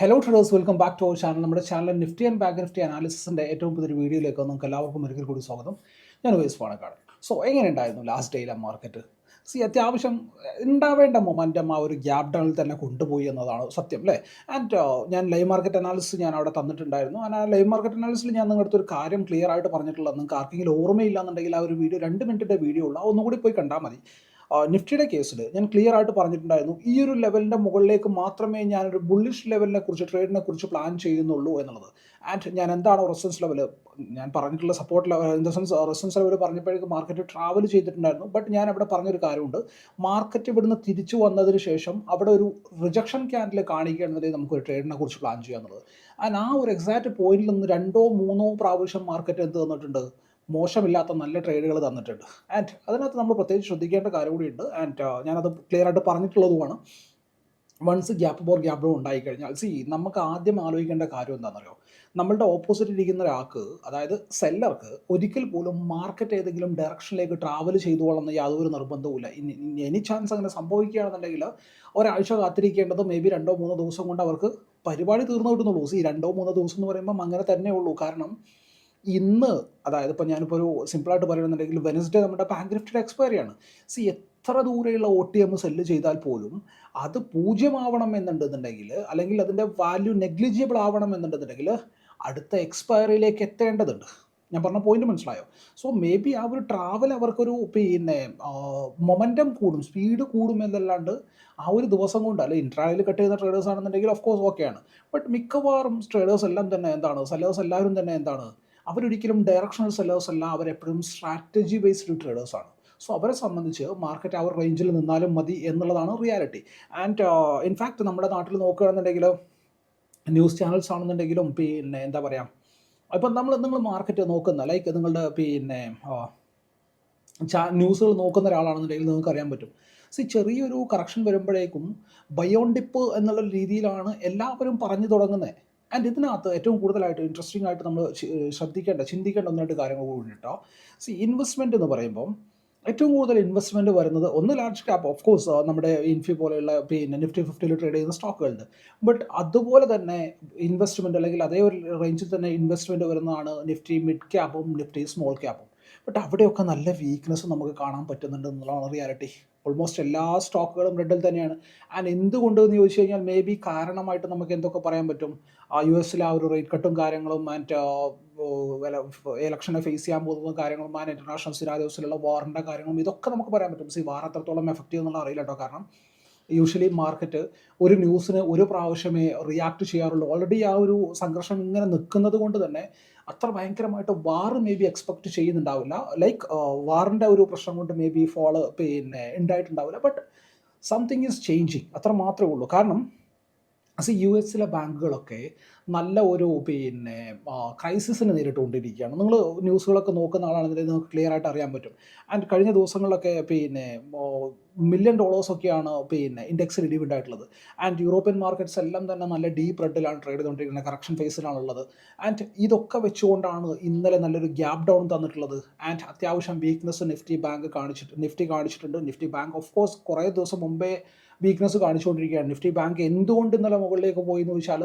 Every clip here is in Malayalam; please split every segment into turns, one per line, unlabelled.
Hello traders welcome back to our channel നമ്മുടെ channel Nifty and bank Nifty അനാലിസിന്റെ ഏറ്റവും പുതിയൊരു വീഡിയോയിലേക്ക് നമുക്ക് എല്ലാവർക്കും ഒരിക്കൽ കൂടി സ്വാഗതം. ഞാൻ വേസ് പാണക്കാട് സോ എങ്ങനെ ഉണ്ടായിരുന്നു ലാസ്റ്റ് ഡേയിലെ മാർക്കറ്റ് സി അത്യാവശ്യം ഉണ്ടാവേണ്ട മൊമെന്റം ആ ഒരു ഗ്യാപ് ഡൗണിൽ തന്നെ കൊണ്ടുപോയി എന്നതാണ് സത്യം അല്ലേ? ആൻഡ് ഞാൻ ലൈവ് മാർക്കറ്റ് അനാലിസിസ് ഞാൻ അവിടെ തന്നിട്ടുണ്ടായിരുന്നു. ആ ലൈവ് മാർക്കറ്റ് അനാലിസിൽ ഞാൻ നിങ്ങളുടെ ഒരു കാര്യം ക്ലിയർ ആയിട്ട് പറഞ്ഞിട്ടുള്ളത് നിങ്ങൾക്ക് ആർക്കെങ്കിലും ഓർമ്മയില്ല എന്നുണ്ടെങ്കിൽ ആ ഒരു വീഡിയോ രണ്ട് മിനിറ്റിന്റെ വീഡിയോ ഉള്ള. ഒന്നുകൂടി പോയി കണ്ടാൽ മതി. നിഫ്റ്റിയുടെ കേസിൽ ഞാൻ ക്ലിയർ ആയിട്ട് പറഞ്ഞിട്ടുണ്ടായിരുന്നു ഈ ഒരു ലെവലിന്റെ മുകളിലേക്ക് മാത്രമേ ഞാനൊരു ബുള്ളിഷ് ലെവലിനെ കുറിച്ച് ട്രേഡിനെ കുറിച്ച് പ്ലാൻ ചെയ്യുന്നുള്ളൂ എന്നുള്ളത്. ആൻഡ് ഞാൻ എന്താണ് റെസൻസ് ലെവൽ ഞാൻ പറഞ്ഞിട്ടുള്ള support level in the sense resistance level പറഞ്ഞപ്പോഴേക്കും market travel ചെയ്തിട്ടുണ്ടായിരുന്നു. ബട്ട് ഞാൻ അവിടെ പറഞ്ഞൊരു കാര്യമുണ്ട്. മാർക്കറ്റ് ഇവിടുന്ന് തിരിച്ചു വന്നതിന് ശേഷം അവിടെ ഒരു റിജക്ഷൻ ക്യാൻഡിൽ കാണിക്കുകയാണെന്നുണ്ടെങ്കിൽ നമുക്ക് ഒരു ട്രേഡിനെ കുറിച്ച് പ്ലാൻ ചെയ്യാന്നുള്ളത്. ആൻഡ് ആ ഒരു എക്സാക്റ്റ് പോയിന്റിൽ നിന്ന് രണ്ടോ മൂന്നോ പ്രാവശ്യം മാർക്കറ്റ് എന്ത് തന്നിട്ടുണ്ട്? മോശമില്ലാത്ത നല്ല ട്രേഡുകൾ തന്നിട്ടുണ്ട്. ആൻഡ് അതിനകത്ത് നമ്മൾ പ്രത്യേകിച്ച് ശ്രദ്ധിക്കേണ്ട കാര്യം കൂടിയുണ്ട്. ആൻഡ് ഞാനത് ക്ലിയർ ആയിട്ട് പറഞ്ഞിട്ടുള്ളതുമാണ്. Once gap or gap down ഉണ്ടായി കഴിഞ്ഞാൽ സി നമുക്ക് ആദ്യം ആലോചിക്കേണ്ട കാര്യം എന്താണെന്നറിയോ? നമ്മളുടെ ഓപ്പോസിറ്റ് ഇരിക്കുന്ന ഒരാൾക്ക് അതായത് സെല്ലർക്ക് ഒരിക്കൽ പോലും മാർക്കറ്റ് ഏതെങ്കിലും ഡയറക്ഷനിലേക്ക് ട്രാവൽ ചെയ്തോളെന്ന് യാതൊരു നിർബന്ധവുമില്ല എനി ചാൻസ് അങ്ങനെ സംഭവിക്കുകയാണെന്നുണ്ടെങ്കിൽ ഒരാഴ്ച കാത്തിരിക്കേണ്ടത് മേ ബി രണ്ടോ മൂന്നോ ദിവസം കൊണ്ട് അവർക്ക് പരിപാടി തീർന്നു കിട്ടുന്നുള്ളൂ. സി രണ്ടോ മൂന്നോ ദിവസം എന്ന് പറയുമ്പം അങ്ങനെ തന്നെ ഉള്ളൂ കാരണം ഇന്ന് അതായത് ഇപ്പോൾ ഞാനിപ്പോൾ ഒരു സിമ്പിളായിട്ട് പറയുകയാണെന്നുണ്ടെങ്കിൽ വെനസ്ഡേ നമ്മുടെ ബാങ്ക് നിഫ്റ്റിയുടെ എക്സ്പയറി ആണ്. സി എത്ര ദൂരെയുള്ള ഒ ടി എം സെല്ല് ചെയ്താൽ പോലും അത് പൂജ്യമാവണം എന്നുണ്ടെന്നുണ്ടെങ്കിൽ അല്ലെങ്കിൽ അതിന്റെ വാല്യൂ നെഗ്ലിജിബിൾ ആവണം എന്നുണ്ടെന്നുണ്ടെങ്കിൽ അടുത്ത എക്സ്പയറിയിലേക്ക് എത്തേണ്ടതുണ്ട്. ഞാൻ പറഞ്ഞ പോയിന്റ് മനസ്സിലായോ? സോ മേ ബി ആ ഒരു ട്രാവൽ അവർക്കൊരു പിന്നെ മൊമെന്റം കൂടും സ്പീഡ് കൂടും എന്നല്ലാണ്ട് ആ ഒരു ദിവസം കൊണ്ട് അല്ലെ ഇൻട്രായിൽ കട്ട് ചെയ്യുന്ന ട്രേഡേഴ്സ് ആണെന്നുണ്ടെങ്കിൽ ഓഫ് കോഴ്സ് ഓക്കെയാണ് ബട്ട് മിക്കവാറും ട്രേഡേഴ്സ് എല്ലാം തന്നെ എന്താണ് സെല്ലേഴ്സ് എല്ലാവരും തന്നെ എന്താണ് അവരൊരിക്കലും ഡയറക്ഷണൽ സെല്ലേഴ്സ് അല്ല. അവരെപ്പോഴും സ്ട്രാറ്റജി ബേസ്ഡ് ട്രേഡേഴ്സ് ആണ്. സോ അവരെ സംബന്ധിച്ച് മാർക്കറ്റ് അവർ റേഞ്ചിൽ നിന്നാലും മതി എന്നുള്ളതാണ് റിയാലിറ്റി ആൻഡ് ഇൻഫാക്റ്റ് നമ്മുടെ നാട്ടിൽ നോക്കുകയാണെന്നുണ്ടെങ്കിൽ ന്യൂസ് ചാനൽസ് ആണെന്നുണ്ടെങ്കിലും പിന്നെ എന്താ പറയുക ഇപ്പം നമ്മൾ നിങ്ങൾ മാർക്കറ്റ് നോക്കുന്ന ലൈക്ക് നിങ്ങളുടെ പിന്നെ ന്യൂസുകൾ നോക്കുന്ന ഒരാളാണെന്നുണ്ടെങ്കിൽ നിങ്ങൾക്ക് അറിയാൻ പറ്റും. സി ചെറിയൊരു കറക്ഷൻ വരുമ്പോഴേക്കും ബയോണ്ടിപ്പ് എന്നുള്ള രീതിയിലാണ് എല്ലാവരും പറഞ്ഞു തുടങ്ങുന്നത് ആൻഡ് ഇതിനകത്ത് ഏറ്റവും കൂടുതലായിട്ട് ഇൻട്രസ്റ്റിംഗ് ആയിട്ട് നമ്മൾ ശ്രദ്ധിക്കേണ്ട ചിന്തിക്കേണ്ട ഒന്ന് രണ്ട് കാര്യങ്ങൾ കൂടി കേട്ടോ സി ഇൻവെസ്റ്റ്മെന്റ് എന്ന് പറയുമ്പോൾ ഏറ്റവും കൂടുതൽ ഇൻവെസ്റ്റ്മെന്റ് വരുന്നത് ഒന്ന് ലാർജ് ക്യാപ്പ് ഓഫ് കോഴ്സ് നമ്മുടെ ഇൻഫി പോലെയുള്ള പിന്നെ നിഫ്റ്റി ഫിഫ്റ്റിയിൽ ട്രേഡ് ചെയ്യുന്ന സ്റ്റോക്കുകളുണ്ട് ബട്ട് അതുപോലെ തന്നെ ഇൻവെസ്റ്റ്മെന്റ് അല്ലെങ്കിൽ അതേ ഒരു റേഞ്ചിൽ തന്നെ ഇൻവെസ്റ്റ്മെന്റ് വരുന്നതാണ് നിഫ്റ്റി മിഡ് ക്യാപ്പും നിഫ്റ്റി സ്മോൾ ക്യാപ്പും ബട്ട് അവിടെയൊക്കെ നല്ല വീക്ക്നെസ് നമുക്ക് കാണാൻ പറ്റുന്നുണ്ട് എന്നുള്ളതാണ് റിയാലിറ്റി ഓൾമോസ്റ്റ് എല്ലാ സ്റ്റോക്കുകളും റെഡിൽ തന്നെയാണ്. ആൻഡ് എന്തുകൊണ്ട് എന്ന് ചോദിച്ചു കഴിഞ്ഞാൽ മേ ബി കാരണമായിട്ട് നമുക്ക് എന്തൊക്കെ പറയാൻ പറ്റും? ആ യു എസിലെ ആ ഒരു റേറ്റ് കട്ടും കാര്യങ്ങളും ആൻഡ് ഇലക്ഷനെ ഫേസ് ചെയ്യാൻ പോകുന്ന കാര്യങ്ങളും ആൻഡ് ഇന്റർനാഷണൽ സിനാരിയോസിലുള്ള വാറിന്റെ കാര്യങ്ങളും ഇതൊക്കെ നമുക്ക് പറയാൻ പറ്റും. സി വാർ എത്രത്തോളം എഫക്റ്റീവ് എന്നുള്ള അറിയില്ല കേട്ടോ. കാരണം യൂഷ്വലി മാർക്കറ്റ് ഒരു ന്യൂസിന് ഒരു പ്രാവശ്യമേ റിയാക്ട് ചെയ്യാറുള്ളൂ. ഓൾറെഡി ആ ഒരു സംഘർഷം ഇങ്ങനെ നിൽക്കുന്നത് കൊണ്ട് തന്നെ അത്ര ഭയങ്കരമായിട്ട് വാർ മേ ബി എക്സ്പെക്ട് ചെയ്യുന്നുണ്ടാവില്ല. ലൈക്ക് വാറിന്റെ ഒരു പ്രശ്നം കൊണ്ട് മേ ബി ഫോളോ പിന്നെ ഉണ്ടായിട്ടുണ്ടാവില്ല. ബട്ട് സംതിങ് ഈസ് ചേഞ്ചിങ് അത്ര മാത്രമേ ഉള്ളൂ. കാരണം സി യു എസിലെ ബാങ്കുകളൊക്കെ നല്ല ഒരു പിന്നെ ക്രൈസിസിനെ നേരിട്ടുകൊണ്ടിരിക്കുകയാണ്. നിങ്ങൾ ന്യൂസുകളൊക്കെ നോക്കുന്ന ആളാണെങ്കിൽ നിങ്ങൾക്ക് ക്ലിയർ ആയിട്ട് അറിയാൻ പറ്റും. ആൻഡ് കഴിഞ്ഞ ദിവസങ്ങളിലൊക്കെ പിന്നെ മില്യൺ ഡോളേഴ്സൊക്കെയാണ് പിന്നെ ഇൻഡെക്സിൽ ഇടിവുണ്ടായിട്ടുള്ളത് ആൻഡ് യൂറോപ്യൻ മാർക്കറ്റ്സ് എല്ലാം തന്നെ നല്ല ഡീപ്പ് റെഡിലാണ് ട്രേഡ് ചെയ്തുകൊണ്ടിരിക്കുന്നത് കറക്ഷൻ ഫേസിലാണുള്ളത് ആൻഡ് ഇതൊക്കെ വെച്ചുകൊണ്ടാണ് ഇന്നലെ നല്ലൊരു ഗ്യാപ് ഡൗൺ തന്നിട്ടുള്ളത്. ആൻഡ് അത്യാവശ്യം വീക്ക്നെസ് നിഫ്റ്റി ബാങ്ക് കാണിച്ചിട്ട് നിഫ്റ്റി കാണിച്ചിട്ടുണ്ട്. നിഫ്റ്റി ബാങ്ക് ഓഫ് കോഴ്സ് കുറേ ദിവസം മുമ്പേ വീക്ക്നെസ് കാണിച്ചുകൊണ്ടിരിക്കുകയാണ്. നിഫ്റ്റി ബാങ്ക് എന്തുകൊണ്ട് ഇന്നലെ മുകളിലേക്ക് പോയി എന്ന് ചോദിച്ചാൽ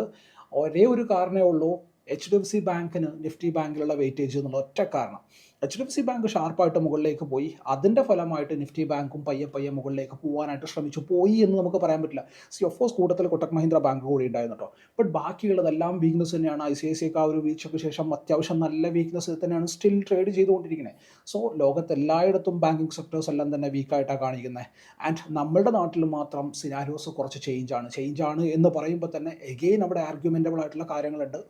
ഒരേ ഒരു കാരണമേ ഉള്ളൂ. എച്ച് ഡി എഫ് സി ബാങ്കിന് നിഫ്റ്റി ബാങ്കിലുള്ള വെയിറ്റേജ് എന്നുള്ള ഒറ്റ കാരണം. H D F C bank ഷാർപ്പായിട്ട് മുകളിലേക്ക് പോയി. അതിന്റെ ഫലമായിട്ട് നിഫ്റ്റി ബാങ്കും പയ്യെ പയ്യെ മുകളിലേക്ക് പോകാനായിട്ട് ശ്രമിച്ചു. പോയി എന്ന് നമുക്ക് പറയാൻ പറ്റില്ല. സി ഓഫ് കോഴ്സ് കൂട്ടത്തിൽ കൊട്ടക് മഹീന്ദ്ര ബാങ്ക് കൂടി ഉണ്ടായിരുന്നു കേട്ടോ ബട്ട് ബാക്കിയുള്ളതെല്ലാം വീക്ക്നെസ് തന്നെയാണ്. ഐ സി ഐ സി ഒക്കെ ആ ഒരു വീഴ്ചയ്ക്ക് ശേഷം അത്യാവശ്യം നല്ല വീക്ക്നെസ് തന്നെയാണ് സ്റ്റിൽ ട്രേഡ് ചെയ്തുകൊണ്ടിരിക്കുന്നത്. സോ ലോകത്ത് എല്ലായിടത്തും ബാങ്കിങ് സെക്ടേഴ്സ് എല്ലാം തന്നെ വീക്കായിട്ടാണ് കാണിക്കുന്നത്. ആൻഡ് നമ്മുടെ നാട്ടിൽ മാത്രം സിനാരിയോസ് കുറച്ച് ചേഞ്ചാണ് ചേഞ്ചാണ് എന്ന് പറയുമ്പോൾ തന്നെ എഗെയിൻ അവിടെ ആർഗ്യുമെന്റബിൾ ആയിട്ടുള്ള കാര്യങ്ങളുണ്ട്.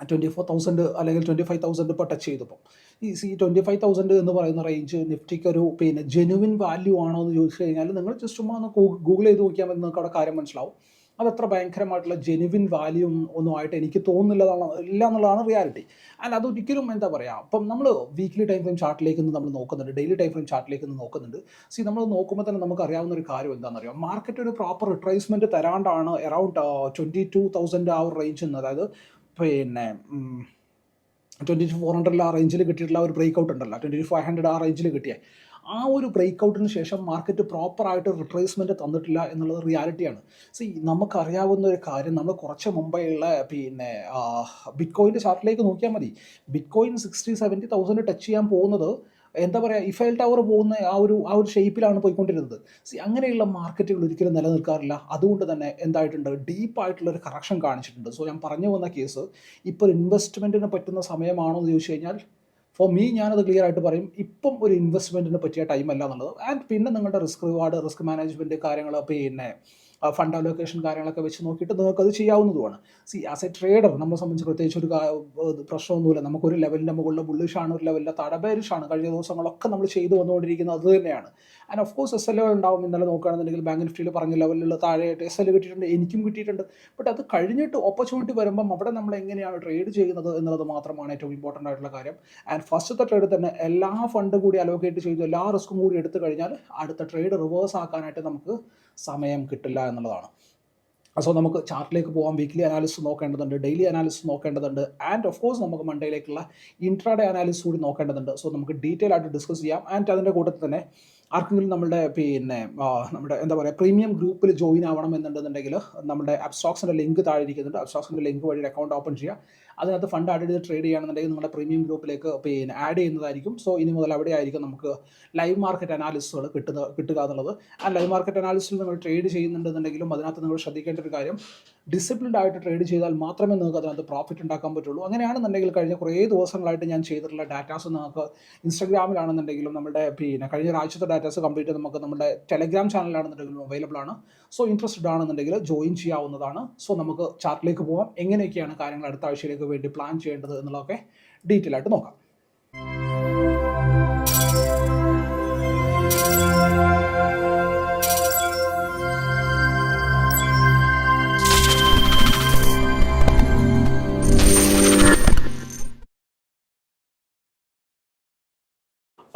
ട്വന്റി ഫോർ തൗസൻഡ് അല്ലെങ്കിൽ ട്വന്റി ഫൈവ് തൗസൻഡ് ഇപ്പോൾ ടച്ച് ചെയ്തപ്പോൾ ഈ സി ട്വന്റി ഫൈവ് തൗസൻഡ് എന്ന് പറയുന്ന റേഞ്ച് നിഫ്റ്റിക്ക് ഒരു പിന്നെ ജെനുവിൻ വാല്യൂ ആണോ എന്ന് ചോദിച്ചു കഴിഞ്ഞാൽ നിങ്ങൾ ജസ്റ്റ് ഒന്ന് ഗൂഗിൾ ചെയ്ത് നോക്കിയാൽ മതി നിങ്ങൾക്ക് അവിടെ കാര്യം മനസ്സിലാവും. അതത്ര ഭയങ്കരമായിട്ടുള്ള ജെനുവിൻ വാല്യൂ ഒന്നും ആയിട്ട് എനിക്ക് തോന്നുന്നില്ലതാണ് ഇല്ല എന്നുള്ളതാണ് റിയാലിറ്റി ആൻഡ് അതൊരിക്കലും എന്താ പറയുക അപ്പം നമ്മൾ വീക്ക്ലി ടൈം ഫ്രെയിം ചാർട്ടിലേക്ക് നമ്മൾ നോക്കുന്നുണ്ട്. ഡെയിലി ടൈം ഫ്രെയിം ചാർട്ടിലേക്ക് നോക്കുന്നുണ്ട്. സി നമ്മൾ നോക്കുമ്പോൾ തന്നെ നമുക്ക് അറിയാവുന്ന ഒരു കാര്യം എന്താണെന്ന് അറിയാം മാർക്കറ്റ് ഒരു പ്രോപ്പർ റിട്രേസ്മെന്റ് തരാണ്ടാണ് അറൗണ്ട് ട്വന്റി ടു തൗസൻഡ് ആ ഒരു റേഞ്ച് നിന്ന് അതായത് പിന്നെ ട്വന്റി ഫോർ ഹൺഡ്രഡിൽ ആ റേഞ്ചിൽ കിട്ടിയിട്ടുള്ള ഒരു ബ്രേക്ക് ഔട്ട് ഉണ്ടല്ലോ. ട്വന്റി ഫൈവ് ഹൺഡ്രഡ് ആ റേഞ്ചിൽ കിട്ടിയ. ആ ഒരു ബ്രേക്ക് ഔട്ടിന് ശേഷം മാർക്കറ്റ് പ്രോപ്പറായിട്ട് റിട്രേസ്മെന്റ് തന്നിട്ടില്ല എന്നുള്ളത് റിയാലിറ്റിയാണ് സി നമുക്കറിയാവുന്ന ഒരു കാര്യം നമ്മൾ കുറച്ച് മുമ്പെയുള്ള പിന്നെ ബിറ്റ് കോയിന്റെ ചാർട്ടിലേക്ക് നോക്കിയാൽ മതി. Bitcoin sixty seventy thousand touch ചെയ്യാൻ പോകുന്നത് എന്താ പറയുക ഇഫൈൽ ടവർ പോകുന്ന ആ ഒരു ആ ഒരു ഷേപ്പിലാണ് പോയിക്കൊണ്ടിരുന്നത്. സി അങ്ങനെയുള്ള മാർക്കറ്റുകൾ ഒരിക്കലും നിലനിൽക്കാറില്ല. അതുകൊണ്ട് തന്നെ എന്തായിട്ടുണ്ട് ഡീപ്പായിട്ടുള്ള ഒരു കറക്ഷൻ കാണിച്ചിട്ടുണ്ട്. സോ ഞാൻ പറഞ്ഞു വന്ന കേസ് ഇപ്പോൾ ഇൻവെസ്റ്റ്മെന്റിന് പറ്റുന്ന സമയമാണോ എന്ന് ചോദിച്ചു കഴിഞ്ഞാൽ ഫോർ മീ ഞാനത് ക്ലിയർ ആയിട്ട് പറയും ഇപ്പം ഒരു ഇൻവെസ്റ്റ്മെന്റിന് പറ്റിയ ടൈം അല്ല എന്നുള്ളത്. ആൻഡ് പിന്നെ നിങ്ങളുടെ റിസ്ക് റിവാർഡ് റിസ്ക് മാനേജ്മെന്റ് കാര്യങ്ങൾ പിന്നെ ഫണ്ട് അലോക്കേഷൻ കാര്യങ്ങളൊക്കെ വെച്ച് നോക്കിയിട്ട് നിങ്ങൾക്ക് അത് ചെയ്യാവുന്നതുമാണ്. സി ആസ് എ ട്രേഡർ നമ്മളെ സംബന്ധിച്ച് പ്രത്യേകിച്ച് ഒരു പ്രശ്നമൊന്നുമില്ല. നമുക്കൊരു ലെവലിന്റെ മുകളിൽ ബുള്ളിഷാണ് ഒരു ലെവലിന്റെ തടബേരിഷാണ് കഴിഞ്ഞ ദിവസങ്ങളൊക്കെ നമ്മൾ ചെയ്തു വന്നുകൊണ്ടിരിക്കുന്നത് അത് തന്നെയാണ്. And of course S L ഉണ്ടാവും. ഇന്നലെ നോക്കുകയാണെന്നുണ്ടെങ്കിൽ ബാങ്ക് നിഫ്റ്റിയിൽ പറഞ്ഞ ലെവലിലുള്ള താഴെയായിട്ട് എസ് എൽ കിട്ടിയിട്ടുണ്ട്. എനിക്കും കിട്ടിയിട്ടുണ്ട്. ബട്ട് അത് കഴിഞ്ഞിട്ട് ഓപ്പർച്യൂണിറ്റി വരുമ്പം അവിടെ നമ്മൾ എങ്ങനെയാണ് ട്രേഡ് ചെയ്യുന്നത് എന്നുള്ളത് മാത്രമാണ് ഏറ്റവും ഇമ്പോർട്ടന്റ് ആയിട്ടുള്ള കാര്യം. ആൻഡ് ഫസ്റ്റത്തെ ട്രേഡ് തന്നെ എല്ലാ ഫണ്ടും കൂടി അലോക്കേറ്റ് ചെയ്തു എല്ലാ റിസ്ക്കും കൂടി എടുത്തു കഴിഞ്ഞാൽ അടുത്ത ട്രേഡ് റിവേഴ്സ് ആക്കാനായിട്ട് നമുക്ക് സമയം കിട്ടില്ല എന്നുള്ളതാണ്. സോ നമുക്ക് ചാർട്ടിലേക്ക് പോകാം വീക്ക്ലി അനാലിസിസ് നോക്കേണ്ടതുണ്ട് ഡെയിലി അനാലിസിസ് നോക്കേണ്ടതുണ്ട് ആൻഡ് ഓഫ് കോഴ്സ് നമുക്ക് മൺഡേയിലേക്കുള്ള ഇൻട്രാഡേ അനാലിസിസ് കൂടി നോക്കേണ്ടതുണ്ട്. സോ നമുക്ക് ഡീറ്റെയിൽ ആയിട്ട് ഡിസ്കസ് ചെയ്യാം. ആൻഡ് അതിന്റെ കൂട്ടത്തിൽ തന്നെ ആർക്കെങ്കിലും നമ്മുടെ പിന്നെ നമ്മുടെ എന്താ പറയുക പ്രീമിയം ഗ്രൂപ്പിൽ ജോയിൻ ആവണം എന്നുണ്ടെന്നുണ്ടെങ്കിൽ നമ്മുടെ അബ്സ്റ്റോക്സിന്റെ ലിങ്ക് താഴെ ഇരിക്കുന്നുണ്ട്. അബ്സ്റ്റോക്സിന്റെ ലിങ്ക് വഴി അക്കൗണ്ട് ഓപ്പൺ ചെയ്യുക അതിനകത്ത് ഫണ്ട് ആഡ് ചെയ്ത് ട്രേഡ് ചെയ്യുകയാണെന്നുണ്ടെങ്കിൽ നിങ്ങളുടെ പ്രീമിയം ഗ്രൂപ്പിലേക്ക് പിന്നെ ആഡ് ചെയ്യുന്നതായിരിക്കും. സോ ഇനി മുതൽ അവിടെ ആയിരിക്കും നമുക്ക് ലൈവ് മാർക്കറ്റ് അനാലിസിസുകൾ കിട്ടുന്ന കിട്ടുക എന്നുള്ളത്. ആ ലൈവ് മാർക്കറ്റ് അനാലിസിസിൽ നമ്മൾ ട്രേഡ് ചെയ്യുന്നുണ്ടെന്നുണ്ടെങ്കിലും അതിനകത്ത് നിങ്ങൾ ശ്രദ്ധിക്കേണ്ട ഒരു കാര്യം ഡിസിപ്ലിൻഡ് ആയിട്ട് ട്രേഡ് ചെയ്താൽ മാത്രമേ നിങ്ങൾക്ക് അതിനകത്ത് പ്രോഫിറ്റ് ഉണ്ടാക്കാൻ പറ്റുള്ളൂ. അങ്ങനെയാണെന്നുണ്ടെങ്കിൽ കഴിഞ്ഞ കുറേ ദിവസങ്ങളായിട്ട് ഞാൻ ചെയ്തിട്ടുള്ള ഡാറ്റാസ് നിങ്ങൾക്ക് ഇൻസ്റ്റാഗ്രാമിലാണെന്നുണ്ടെങ്കിലും നമ്മുടെ പിന്നെ കഴിഞ്ഞ ഒരാഴ്ചത്തെ ഡാറ്റാസ് കംപ്ലീറ്റ് നമുക്ക് നമ്മുടെ ടെലഗ്രാം ചാനലിലാണെന്നുണ്ടെങ്കിലും അവൈലബിൾ ആണ്. സോ ഇൻട്രസ്റ്റഡ് ആണെന്നുണ്ടെങ്കിൽ ജോയിൻ ചെയ്യാവുന്നതാണ്. സോ നമുക്ക് ചാർട്ടിലേക്ക് പോകാം എങ്ങനെയൊക്കെയാണ് കാര്യങ്ങൾ അടുത്ത ആഴ്ചയിലേക്ക് വേണ്ടി പ്ലാൻ ചെയ്യേണ്ടത് എന്നുള്ളതൊക്കെ ഡീറ്റെയിൽ ആയിട്ട് നോക്കാം.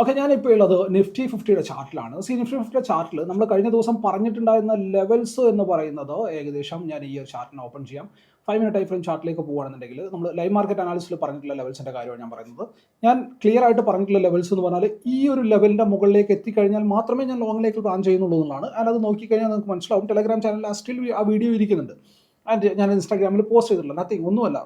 ഓക്കെ ഞാനിപ്പോൾ ഉള്ളത് നിഫ്റ്റി ഫിഫ്റ്റിയുടെ ചാർട്ടിലാണ് സി നിഫ്റ്റി ഫിഫ്റ്റിയുടെ ചാർട്ടിൽ നമ്മൾ കഴിഞ്ഞ ദിവസം പറഞ്ഞിട്ടുണ്ടായിരുന്ന ലെവൽസ് എന്ന് പറയുന്നത് ഏകദേശം ഞാൻ ഈ ഒരു ചാർട്ടിനെ ഓപ്പൺ ചെയ്യാം. ഫൈവ് മിനിറ്റ് ടൈം ഫ്രെയിം ചാർട്ടിലേക്ക് പോകുകയാണെന്നുണ്ടെങ്കിൽ നമ്മൾ ലൈവ് മാർക്കറ്റ് അനാലിസിൽ പറഞ്ഞിട്ടുള്ള ലെവൽസിന്റെ കാര്യമാണ് ഞാൻ പറയുന്നത്. ഞാൻ ക്ലിയർ ആയിട്ട് പറഞ്ഞിട്ടുള്ള ലെവൽസ് എന്ന് പറഞ്ഞാൽ ഈ ഒരു ലെവലിന്റെ മുകളിലേക്ക് എത്തിക്കഴിഞ്ഞാൽ മാത്രമേ ഞാൻ ലോങ്ങിലേക്ക് പ്ലാൻ ചെയ്യുന്നുള്ളൂ എന്നുള്ളതാണ്. ആൻഡ് അത് നോക്കിക്കഴിഞ്ഞാൽ നിങ്ങൾക്ക് മനസ്സിലാവും ടെലഗ്രാം ആ സ്റ്റിൽ ആ വീഡിയോ ഇരിക്കുന്നുണ്ട്. ആൻഡ് ഞാൻ ഇൻസ്റ്റാഗ്രാമിൽ പോസ്റ്റ് ചെയ്തിട്ടില്ല. നത്തിങ് ഒന്നുമല്ല.